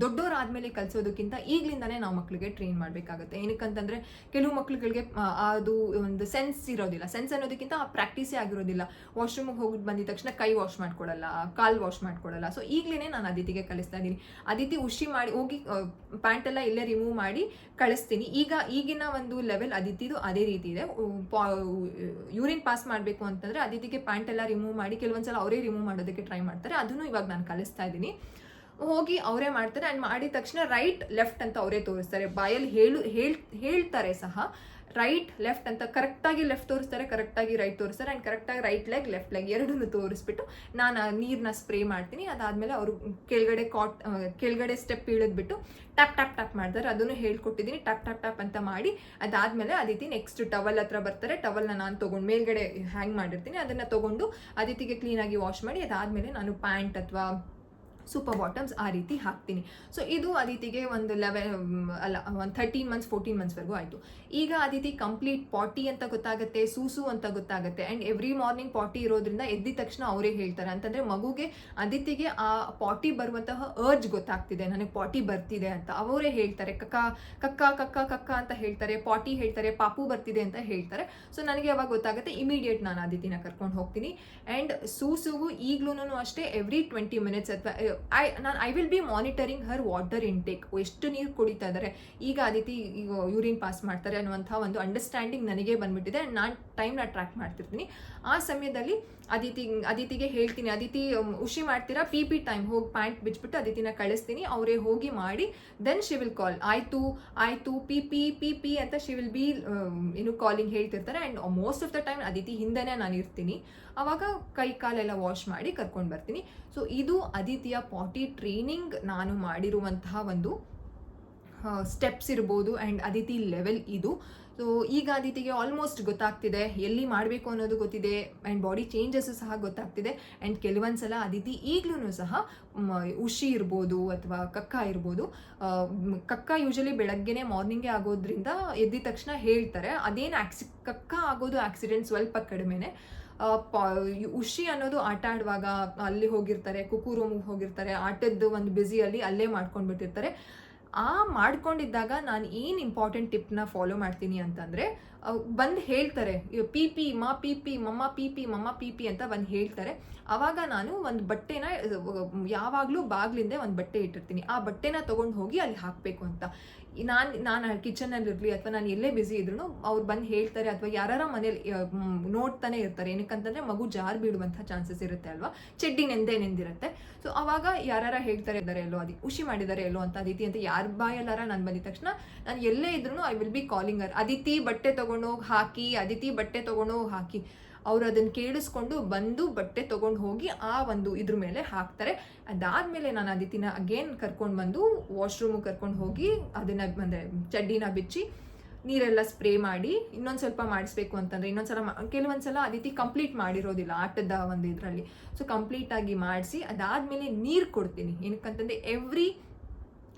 ದೊಡ್ಡವರಾದಮೇಲೆ ಕಲಿಸೋದಕ್ಕಿಂತ ಈಗಲಿಂದಾನೇ ನಾವು ಮಕ್ಕಳಿಗೆ ಟ್ರೈನ್ ಮಾಡಬೇಕಾಗುತ್ತೆ. ಏನಕ್ಕಂತಂದರೆ ಕೆಲವು ಮಕ್ಕಳುಗಳಿಗೆ ಅದು ಒಂದು ಸೆನ್ಸ್ ಇರೋದಿಲ್ಲ. ಸೆನ್ಸ್ ಅನ್ನೋದಕ್ಕಿಂತ ಆ ಪ್ರಾಕ್ಟೀಸೇ ಆಗಿರೋದಿಲ್ಲ. ವಾಶ್ರೂಮಿಗೆ ಹೋಗಿ ಬಂದಿದ್ದ ಬಂದಿದ ತಕ್ಷಣ ಕೈ ವಾಶ್ ಮಾಡ್ಕೊಡಲ್ಲ, ಕಾಲು ವಾಶ್ ಮಾಡ್ಕೊಡಲ್ಲ. ಸೊ ಈಗಲೇ ನಾನು ಅದಿತಿಗೆ ಕಲಿಸ್ತಾ ಇದ್ದೀನಿ. ಅದಿತಿ ಉಶಿ ಮಾಡಿ, ಹೋಗಿ ಪ್ಯಾಂಟ್ ಎಲ್ಲ ಇಲ್ಲೇ ರಿಮೂವ್ ಮಾಡಿ ಕಳಿಸ್ತೀನಿ. ಈಗ, ಈಗಿನ ಒಂದು ಲೆವೆಲ್ ಅದಿತಿದು ಅದೇ ರೀತಿ ಇದೆ. ಯೂರಿನ್ ಪಾಸ್ ಮಾಡಬೇಕು ಅಂತಂದ್ರೆ ಅದಿತಿಗೆ ಪ್ಯಾಂಟ್ ಎಲ್ಲ ರಿಮೂವ್ ಮಾಡಿ ಕೆಲವೊಂದ್ಸಲ ಅವರೇ ರಿಮೂವ್ ಮಾಡೋದಕ್ಕೆ ಟ್ರೈ ಮಾಡ್ತಾರೆ. ಅದನ್ನು ಇವಾಗ ನಾನು ಕಲಿಸ್ತಾ ಇದ್ದೀನಿ. ಹೋಗಿ ಅವರೇ ಮಾಡ್ತಾರೆ. ಆ್ಯಂಡ್ ಮಾಡಿದ ತಕ್ಷಣ ರೈಟ್ ಲೆಫ್ಟ್ ಅಂತ ಅವರೇ ತೋರಿಸ್ತಾರೆ. ಬಾಯಲ್ಲಿ ಹೇಳು, ಹೇಳ್, ಹೇಳ್ತಾರೆ ಸಹ. ರೈಟ್ ಲೆಫ್ಟ್ ಅಂತ ಕರೆಕ್ಟಾಗಿ ಲೆಫ್ಟ್ ತೋರಿಸ್ತಾರೆ ಕರೆಕ್ಟಾಗಿ ರೈಟ್ ತೋರಿಸ್ತಾರೆ ಆ್ಯಂಡ್ ಕರೆಕ್ಟಾಗಿ ರೈಟ್ ಲೆಗ್ ಲೆಫ್ಟ್ ಲೆಗ್ ಎರಡನ್ನೂ ತೋರಿಸ್ಬಿಟ್ಟು ನಾನು ನೀರನ್ನ ಸ್ಪ್ರೇ ಮಾಡ್ತೀನಿ. ಅದಾದಮೇಲೆ ಅವರು ಕೆಳಗಡೆ ಕಾಟ್ ಕೆಳಗಡೆ ಸ್ಟೆಪ್ ಇಳಿದ್ಬಿಟ್ಟು ಟ್ಯಾಪ್ ಟ್ಯಾಪ್ ಟ್ಯಾಪ್ ಮಾಡ್ತಾರೆ. ಅದನ್ನು ಹೇಳ್ಕೊಟ್ಟಿದ್ದೀನಿ. ಟ್ಯಾಪ್ ಟ್ಯಾಪ್ ಟ್ಯಾಪ್ ಅಂತ ಮಾಡಿ ಅದಾದಮೇಲೆ ಅದಿತಿ ನೆಕ್ಸ್ಟ್ ಟವಲ್ ಹತ್ರ ಬರ್ತಾರೆ. ಟವಲ್ನ ನಾನು ತೊಗೊಂಡು ಮೇಲ್ಗಡೆ ಹ್ಯಾಂಗ್ ಮಾಡಿರ್ತೀನಿ. ಅದನ್ನು ತೊಗೊಂಡು ಅದಿತಿಗೆ ಕ್ಲೀನಾಗಿ ವಾಶ್ ಮಾಡಿ ಅದಾದಮೇಲೆ ನಾನು ಪ್ಯಾಂಟ್ ಅಥವಾ ಸೂಪರ್ ಬಾಟಮ್ಸ್ ಆ ರೀತಿ ಹಾಕ್ತೀನಿ. ಸೊ ಇದು ಅದಿತಿಗೆ ಒಂದು ಲೆವೆನ್ ಅಲ್ಲ, ಒಂದು ಥರ್ಟೀನ್ ಮಂತ್ಸ್ ಫೋರ್ಟೀನ್ ಮಂತ್ಸ್ವರೆಗೂ ಆಯಿತು. ಈಗ ಅದಿತಿ ಕಂಪ್ಲೀಟ್ ಪಾಟಿ ಅಂತ ಗೊತ್ತಾಗುತ್ತೆ, ಸೂಸು ಅಂತ ಗೊತ್ತಾಗುತ್ತೆ ಆ್ಯಂಡ್ ಎವ್ರಿ ಮಾರ್ನಿಂಗ್ ಪಾಟಿ ಇರೋದ್ರಿಂದ ಎದ್ದಿದ ತಕ್ಷಣ ಅವರೇ ಹೇಳ್ತಾರೆ. ಅಂತಂದರೆ ಮಗುಗೆ ಅದಿತಿಗೆ ಆ ಪಾಟಿ ಬರುವಂತಹ ಅರ್ಜ್ ಗೊತ್ತಾಗ್ತಿದೆ. ನನಗೆ ಪಾಟಿ ಬರ್ತಿದೆ ಅಂತ. ಅವರೇ ಹೇಳ್ತಾರೆ, ಕಕ್ಕ ಕಕ್ಕ ಕಕ್ಕ ಕಕ್ಕ ಅಂತ ಹೇಳ್ತಾರೆ ಪಾಟಿ ಹೇಳ್ತಾರೆ, ಪಾಪು ಬರ್ತಿದೆ ಅಂತ ಹೇಳ್ತಾರೆ. ಸೊ ನನಗೆ ಅವಾಗ ಗೊತ್ತಾಗುತ್ತೆ ಇಮಿಡಿಯೇಟ್ ನಾನು ಅದಿತಿನ ಕರ್ಕೊಂಡು ಹೋಗ್ತೀನಿ. ಆ್ಯಂಡ್ ಸೂಸುಗೂ ಈಗಲೂ ಅಷ್ಟೇ ಎವ್ರಿ ಟ್ವೆಂಟಿ ಮಿನಿಟ್ಸ್ ಅಥವಾ ಐ ನಾನು I will be monitoring her water intake ಎಷ್ಟು ನೀರು ಕುಡಿತಾ ಇದ್ದಾರೆ ಈಗ ಅದಿತಿ ಯೂರಿನ್ ಪಾಸ್ ಮಾಡ್ತಾರೆ ಅನ್ನುವಂಥ ಒಂದು ಅಂಡರ್ಸ್ಟ್ಯಾಂಡಿಂಗ್ ನನಗೆ ಬಂದ್ಬಿಟ್ಟಿದೆ. ನಾನು ಟೈಮ್ನ ಟ್ರ್ಯಾಕ್ ಮಾಡ್ತಿರ್ತೀನಿ. ಆ ಸಮಯದಲ್ಲಿ ಅದಿತಿ, ಅದಿತಿಗೆ ಹೇಳ್ತೀನಿ. ಅದಿತಿ ಉಷಿ ಮಾಡ್ತೀರಾ? ಪಿ ಪಿ ಟೈಮ್ ಹೋಗಿ ಪ್ಯಾಂಟ್ ಬಿಚ್ಚಿಬಿಟ್ಟು ಅದಿತಿನ ಕಳಿಸ್ತೀನಿ. ಅವರೇ ಹೋಗಿ ಮಾಡಿ ದೆನ್ ಶಿ ವಿಲ್ ಕಾಲ್ ಆಯಿತು ಆಯಿತು ಪಿ ಪಿ ಪಿ ಪಿ ಅಂತ ಶಿ ವಿಲ್ ಬಿ ಏನು ಕಾಲಿಂಗ್ ಹೇಳ್ತಿರ್ತಾರೆ and most of the time Aditi ಹಿಂದೆನೇ ನಾನು ಇರ್ತೀನಿ. ಆವಾಗ ಕೈ ಕಾಲೆಲ್ಲ ವಾಶ್ ಮಾಡಿ ಕರ್ಕೊಂಡು ಬರ್ತೀನಿ. ಸೊ ಇದು ಅದಿತಿಯ ಪಾಟಿ ಟ್ರೈನಿಂಗ್ ನಾನು ಮಾಡಿರುವಂತಹ ಒಂದು ಸ್ಟೆಪ್ಸ್ ಇರ್ಬೋದು. ಆ್ಯಂಡ್ ಅದಿತಿ ಲೆವೆಲ್ ಇದು. ಸೊ ಈಗ ಅದಿತಿಗೆ ಆಲ್ಮೋಸ್ಟ್ ಗೊತ್ತಾಗ್ತಿದೆ, ಎಲ್ಲಿ ಮಾಡಬೇಕು ಅನ್ನೋದು ಗೊತ್ತಿದೆ ಆ್ಯಂಡ್ ಬಾಡಿ ಚೇಂಜಸ್ಸು ಸಹ ಗೊತ್ತಾಗ್ತಿದೆ ಆ್ಯಂಡ್ ಕೆಲವೊಂದು ಸಲ ಅದಿತಿ ಈಗಲೂ ಸಹ ಉಷಿ ಇರ್ಬೋದು ಅಥವಾ ಕಕ್ಕ ಇರ್ಬೋದು. ಕಕ್ಕ ಯೂಶಲಿ ಬೆಳಗ್ಗೆನೆ ಮಾರ್ನಿಂಗೇ ಆಗೋದ್ರಿಂದ ಎದ್ದಿದ ತಕ್ಷಣ ಹೇಳ್ತಾರೆ, ಅದೇನು ಆಕ್ಸಿ ಕಕ್ಕ ಆಗೋದು ಆಕ್ಸಿಡೆಂಟ್ ಸ್ವಲ್ಪ ಕಡಿಮೆನೆ. ಉಷಿ ಅನ್ನೋದು ಆಟ ಆಡುವಾಗ ಅಲ್ಲಿ ಹೋಗಿರ್ತಾರೆ ಕುಕ್ಕು ರೂಮ್ಗೆ ಹೋಗಿರ್ತಾರೆ, ಆಟದ್ದು ಒಂದು ಬ್ಯುಸಿಯಲ್ಲಿ ಅಲ್ಲೇ ಮಾಡ್ಕೊಂಡ್ಬಿಟ್ಟಿರ್ತಾರೆ. ಆ ಮಾಡ್ಕೊಂಡಿದ್ದಾಗ ನಾನು ಏನು ಇಂಪಾರ್ಟೆಂಟ್ ಟಿಪ್ನ ಫಾಲೋ ಮಾಡ್ತೀನಿ ಅಂತಂದರೆ ಬಂದು ಹೇಳ್ತಾರೆ ಪಿ ಪಿ ಮಾ ಪಿ ಪಿ ಮಮ್ಮ ಪಿ ಪಿ ಮಮ್ಮ ಪಿ ಪಿ ಅಂತ ಬಂದು ಹೇಳ್ತಾರೆ. ಆವಾಗ ನಾನು ಒಂದು ಬಟ್ಟೆನ ಯಾವಾಗಲೂ ಬಾಗ್ಲಿಂದೆ ಒಂದು ಬಟ್ಟೆ ಇಟ್ಟಿರ್ತೀನಿ. ಆ ಬಟ್ಟೆನ ತೊಗೊಂಡು ಹೋಗಿ ಅಲ್ಲಿ ಹಾಕಬೇಕು ಅಂತ. ನಾನು ನಾನು ಕಿಚನಲ್ಲಿ ಇರಲಿ ಅಥವಾ ನಾನು ಎಲ್ಲೇ ಬ್ಯುಸಿ ಇದ್ರು ಅವ್ರು ಬಂದು ಹೇಳ್ತಾರೆ ಅಥವಾ ಯಾರ ಮನೇಲಿ ನೋಡ್ತಾನೆ ಇರ್ತಾರೆ. ಏನಕ್ಕಂತಂದ್ರೆ ಮಗು ಜಾರ್ ಬೀಳುವಂಥ ಚಾನ್ಸಸ್ ಇರುತ್ತೆ ಅಲ್ವಾ? ಚೆಡ್ಡಿ ನೆಂದೇ ನೆಂದಿರುತ್ತೆ. ಸೊ ಅವಾಗ ಯಾರ ಹೇಳ್ತಾರೆ, ಇದ್ದಾರೆ ಎಲ್ಲೋ, ಅದಿ, ಖುಷಿ ಮಾಡಿದ್ದಾರೆ ಎಲ್ಲೋ ಅಂತ ಅದಿತಿ ಅಂತ ಯಾರ ಬಾಯಲ್ಲಾರ ನಾನು ಬಂದಿದ ತಕ್ಷಣ ನಾನು ಎಲ್ಲೇ ಇದ್ರು I will be calling uh Aditi ಬಟ್ಟೆ ತೊಗೊಂಡೋಗಿ ಹಾಕಿ, ಅದಿತಿ ಬಟ್ಟೆ ತೊಗೊಂಡೋಗಿ ಹಾಕಿ. ಅವ್ರು ಅದನ್ನ ಕೇಳಿಸ್ಕೊಂಡು ಬಂದು ಬಟ್ಟೆ ತೊಗೊಂಡು ಹೋಗಿ ಆ ಒಂದು ಇದ್ರ ಮೇಲೆ ಹಾಕ್ತಾರೆ. ಅದಾದಮೇಲೆ ನಾನು ಅದಿತಿನ ಅಗೇನ್ ಕರ್ಕೊಂಡು ಬಂದು ವಾಶ್ರೂಮ್ ಕರ್ಕೊಂಡು ಹೋಗಿ ಅದನ್ನ ಅಂದರೆ ಚಡ್ಡಿನ ಬಿಚ್ಚಿ ನೀರೆಲ್ಲ ಸ್ಪ್ರೇ ಮಾಡಿ ಇನ್ನೊಂದು ಸ್ವಲ್ಪ ಮಾಡಿಸ್ಬೇಕು ಅಂತಂದ್ರೆ ಕೆಲವೊಂದು ಕೆಲವೊಂದ್ಸಲ ಅದಿತಿ ಕಂಪ್ಲೀಟ್ ಮಾಡಿರೋದಿಲ್ಲ ಆಟದ ಒಂದು ಇದರಲ್ಲಿ. ಸೊ ಕಂಪ್ಲೀಟಾಗಿ ಮಾಡಿಸಿ ಅದಾದಮೇಲೆ ನೀರು ಕೊಡ್ತೀನಿ. ಏನಕ್ಕಂತಂದರೆ ಎವ್ರಿ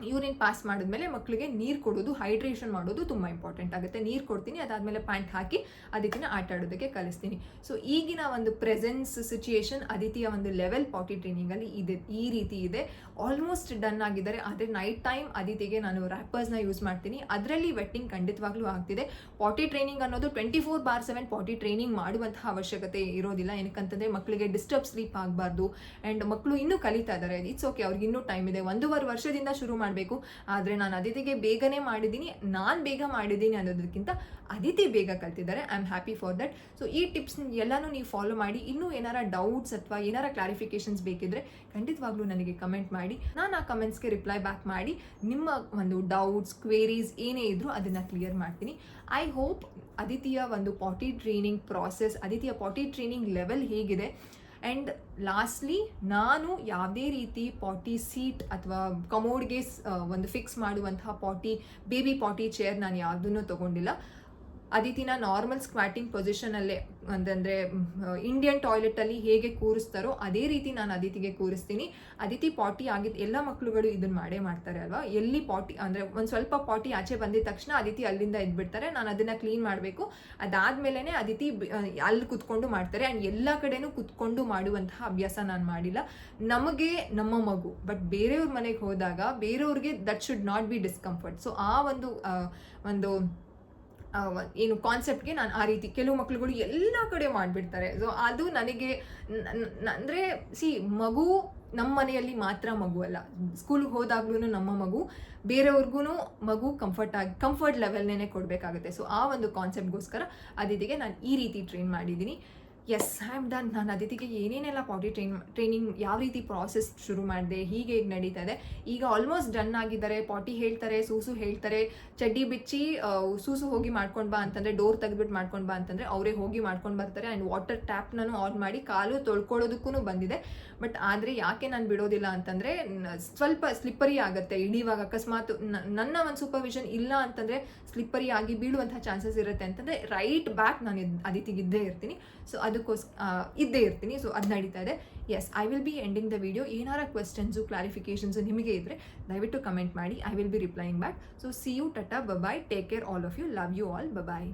ಯೂರಿನ್ ಪಾಸ್ ಮಾಡಿದ್ಮೇಲೆ ಮಕ್ಕಳಿಗೆ ನೀರು ಕೊಡೋದು ಹೈಡ್ರೇಷನ್ ಮಾಡೋದು ತುಂಬ ಇಂಪಾರ್ಟೆಂಟ್ ಆಗುತ್ತೆ. ನೀರು ಕೊಡ್ತೀನಿ, ಅದಾದಮೇಲೆ ಪ್ಯಾಂಟ್ ಹಾಕಿ ಅದಿತಿನ ಆಟ ಆಡೋದಕ್ಕೆ ಕಲಿಸ್ತೀನಿ. ಸೊ ಈಗಿನ ಒಂದು ಪ್ರೆಸೆನ್ಸ್ ಸಿಚುಯೇಷನ್ ಅದಿತಿಯ ಒಂದು ಲೆವೆಲ್ ಪಾಟಿ ಟ್ರೈನಿಂಗಲ್ಲಿ ಇದೆ, ಈ ರೀತಿ ಇದೆ. ಆಲ್ಮೋಸ್ಟ್ ಡನ್ ಆಗಿದ್ದಾರೆ, ಆದರೆ ನೈಟ್ ಟೈಮ್ ಅದಿತಿಗೆ ನಾನು ರ್ಯಾಪರ್ಸ್ನ ಯೂಸ್ ಮಾಡ್ತೀನಿ. ಅದರಲ್ಲಿ ವೆಟ್ಟಿಂಗ್ ಖಂಡಿತವಾಗ್ಲೂ ಆಗ್ತಿದೆ. ಪಾಟಿ ಟ್ರೈನಿಂಗ್ ಅನ್ನೋದು twenty four by seven potty training ಮಾಡುವಂತಹ ಅವಶ್ಯಕತೆ ಇರೋದಿಲ್ಲ. ಏನಕ್ಕಂತಂದರೆ ಮಕ್ಕಳಿಗೆ ಡಿಸ್ಟರ್ಬ್ ಸ್ಲೀಪ್ ಆಗಬಾರ್ದು. ಆ್ಯಂಡ್ ಮಕ್ಕಳು ಇನ್ನೂ ಕಲಿತಾ ಇದ್ದಾರೆ. ಇಟ್ಸ್ ಓಕೆ ಅವ್ರಿಗೆ ಇನ್ನೂ ಟೈಮ್ ಇದೆ. ಒಂದೂವರೆ ವರ್ಷದಿಂದ ಶುರು ಮಾಡಬೇಕು. ಆದರೆ ನಾನು ಅದಿತಿಗೆ ಬೇಗನೆ ಮಾಡಿದ್ದೀನಿ. ನಾನು ಬೇಗ ಮಾಡಿದ್ದೀನಿ ಅನ್ನೋದಕ್ಕಿಂತ ಅದಿತಿ ಬೇಗ ಕಲ್ತಿದ್ದಾರೆ. I am happy for that so ಈ ಟಿಪ್ಸ್ ಎಲ್ಲನೂ ನೀವು ಫಾಲೋ ಮಾಡಿ. ಇನ್ನೂ ಏನಾರ ಡೌಟ್ಸ್ ಅಥವಾ ಏನಾರ ಕ್ಲಾರಿಫಿಕೇಶನ್ಸ್ ಬೇಕಿದ್ರೆ ಖಂಡಿತವಾಗ್ಲೂ ನನಗೆ ಕಮೆಂಟ್ ಮಾಡಿ. ನಾನು ಆ ಕಮೆಂಟ್ಸ್ಗೆ ರಿಪ್ಲೈ ಬ್ಯಾಕ್ ಮಾಡಿ. ನಿಮ್ಮ ಒಂದು ಡೌಟ್ಸ್ ಕ್ವೇರೀಸ್ ಏನೇ ಇದ್ರೂ ಅದನ್ನು ಕ್ಲಿಯರ್ ಮಾಡ್ತೀನಿ. ಐ ಹೋಪ್ ಅದಿತಿಯ ಒಂದು ಪಾಟಿ ಟ್ರೈನಿಂಗ್ ಪ್ರಾಸೆಸ್ ಅದಿತಿಯ ಪಾಟಿ ಟ್ರೈನಿಂಗ್ ಲೆವೆಲ್ ಹೇಗಿದೆ? ಆ್ಯಂಡ್ ಲಾಸ್ಟ್ಲಿ ನಾನು ಯಾವುದೇ ರೀತಿ ಪಾಟಿ ಸೀಟ್ ಅಥವಾ ಕಮೋಡ್ಗೆ ಒಂದು ಫಿಕ್ಸ್ ಮಾಡುವಂತಹ ಪಾಟಿ ಬೇಬಿ ಪಾಟಿ ಚೇರ್ ನಾನು ಯಾವುದನ್ನು ತೊಗೊಂಡಿಲ್ಲ. ಅದಿತಿನ ನಾರ್ಮಲ್ ಸ್ಕ್ವಾಟಿಂಗ್ ಪೊಸಿಷನಲ್ಲೇ ಅಂತಂದರೆ ಇಂಡಿಯನ್ ಟಾಯ್ಲೆಟಲ್ಲಿ ಹೇಗೆ ಕೂರಿಸ್ತಾರೋ ಅದೇ ರೀತಿ ನಾನು ಅದಿತಿಗೆ ಕೂರಿಸ್ತೀನಿ. ಅದಿತಿ ಪಾಟಿ ಆಗಿದ್ದು ಎಲ್ಲ ಮಕ್ಕಳುಗಳು ಇದನ್ನು ಮಾಡೇ ಮಾಡ್ತಾರೆ ಅಲ್ವಾ? ಎಲ್ಲಿ ಪಾಟಿ ಅಂದರೆ ಒಂದು ಸ್ವಲ್ಪ ಪಾಟಿ ಆಚೆ ಬಂದಿದ ತಕ್ಷಣ ಅದಿತಿ ಅಲ್ಲಿಂದ ಎದ್ಬಿಡ್ತಾರೆ. ನಾನು ಅದನ್ನು ಕ್ಲೀನ್ ಮಾಡಬೇಕು. ಅದಾದಮೇಲೆ ಅದಿತಿ ಅಲ್ಲಿ ಕುತ್ಕೊಂಡು ಮಾಡ್ತಾರೆ. ಆ್ಯಂಡ್ ಎಲ್ಲ ಕಡೆನೂ ಕುತ್ಕೊಂಡು ಮಾಡುವಂತಹ ಅಭ್ಯಾಸ ನಾನು ಮಾಡಿಲ್ಲ. ನಮಗೆ, ನಮ್ಮ ಮಗು ಬಟ್ ಬೇರೆಯವ್ರ ಮನೆಗೆ ಹೋದಾಗ ಬೇರೆಯವ್ರಿಗೆ that should not be discomfort so ಆ ಒಂದು ಒಂದು ಏನು ಕಾನ್ಸೆಪ್ಟ್ಗೆ ನಾನು ಆ ರೀತಿ ಕೆಲವು ಮಕ್ಳುಗಳು ಎಲ್ಲ ಕಡೆ ಮಾಡಿಬಿಡ್ತಾರೆ. ಸೊ ಅದು ನನಗೆ ಅಂದರೆ ಸಿ ಮಗು ನಮ್ಮ ಮನೆಯಲ್ಲಿ ಮಾತ್ರ ಮಗು ಅಲ್ಲ. ಸ್ಕೂಲ್ಗೆ ಹೋದಾಗ್ಲೂ ನಮ್ಮ ಮಗು. ಬೇರೆಯವ್ರಿಗೂ ಮಗು ಕಂಫರ್ಟ್ ಆಗಿ ಕಂಫರ್ಟ್ ಲೆವೆಲ್ನೇ ಕೊಡಬೇಕಾಗುತ್ತೆ. ಸೊ ಆ ಒಂದು ಕಾನ್ಸೆಪ್ಟ್ಗೋಸ್ಕರ ಅದಿತಿಗೆ ನಾನು ಈ ರೀತಿ ಟ್ರೈನ್ ಮಾಡಿದ್ದೀನಿ. ಎಸ್ ಐ ಆಮ್ ಡನ್ ನಾನು ಅದಿತಿಗೆ ಏನೇನೆಲ್ಲ ಪಾಟಿ ಟ್ರೈನ್ ಟ್ರೈನಿಂಗ್ ಯಾವ ರೀತಿ ಪ್ರಾಸೆಸ್ ಶುರು ಮಾಡಿದೆ, ಹೀಗೆ ಹೇಗೆ ನಡೀತಾ ಇದೆ ಈಗ ಆಲ್ಮೋಸ್ಟ್ ಡನ್ ಆಗಿದ್ದಾರೆ. ಪಾಟಿ ಹೇಳ್ತಾರೆ, ಸೂಸು ಹೇಳ್ತಾರೆ. ಚಡ್ಡಿ ಬಿಚ್ಚಿ ಸೂಸು ಹೋಗಿ ಮಾಡ್ಕೊಂಡು ಬಾ ಅಂತಂದರೆ ಡೋರ್ ತೆಗೆದ್ಬಿಟ್ಟು ಮಾಡ್ಕೊಂಡು ಬಾ ಅಂತಂದರೆ, ಅವರೇ ಹೋಗಿ ಮಾಡ್ಕೊಂಡು ಬರ್ತಾರೆ ಆ್ಯಂಡ್ ವಾಟರ್ ಟ್ಯಾಪ್ನೂ ಆನ್ ಮಾಡಿ ಕಾಲು ತೊಳ್ಕೊಳ್ಳೋದಕ್ಕೂ ಬಂದಿದೆ. ಬಟ್ ಆದರೆ ಯಾಕೆ ನಾನು ಬಿಡೋದಿಲ್ಲ ಅಂತಂದರೆ ಸ್ವಲ್ಪ ಸ್ಲಿಪ್ಪರಿ ಆಗುತ್ತೆ. ಇಳಿವಾಗ ಅಕಸ್ಮಾತ್ ನನ್ನ ಒಂದು ಸೂಪರ್ವಿಷನ್ ಇಲ್ಲ ಅಂತಂದರೆ ಸ್ಲಿಪ್ಪರಿ ಆಗಿ ಬೀಳುವಂಥ ಚಾನ್ಸಸ್ ಇರುತ್ತೆ ಅಂತಂದರೆ ರೈಟ್ ಬ್ಯಾಕ್ ನಾನು ಅದಿತಿಗಿದ್ದೇ ಇರ್ತೀನಿ. ಸೊ ಅದಕ್ಕೋಸ್ ಇದ್ದೇ ಇರ್ತೀನಿ. ಸೊ ಅದು ನಡೀತಾ ಇದೆ. As I will be ending the video ಏನಾರ ಕ್ವೆಶನ್ಸು ಕ್ಲಾರಿಫಿಕೇಷನ್ಸು ನಿಮಗೆ ಇದ್ದರೆ ದಯವಿಟ್ಟು ಕಮೆಂಟ್ ಮಾಡಿ. I will be replying back so see you tata bye bye take care all of you love you all bye bye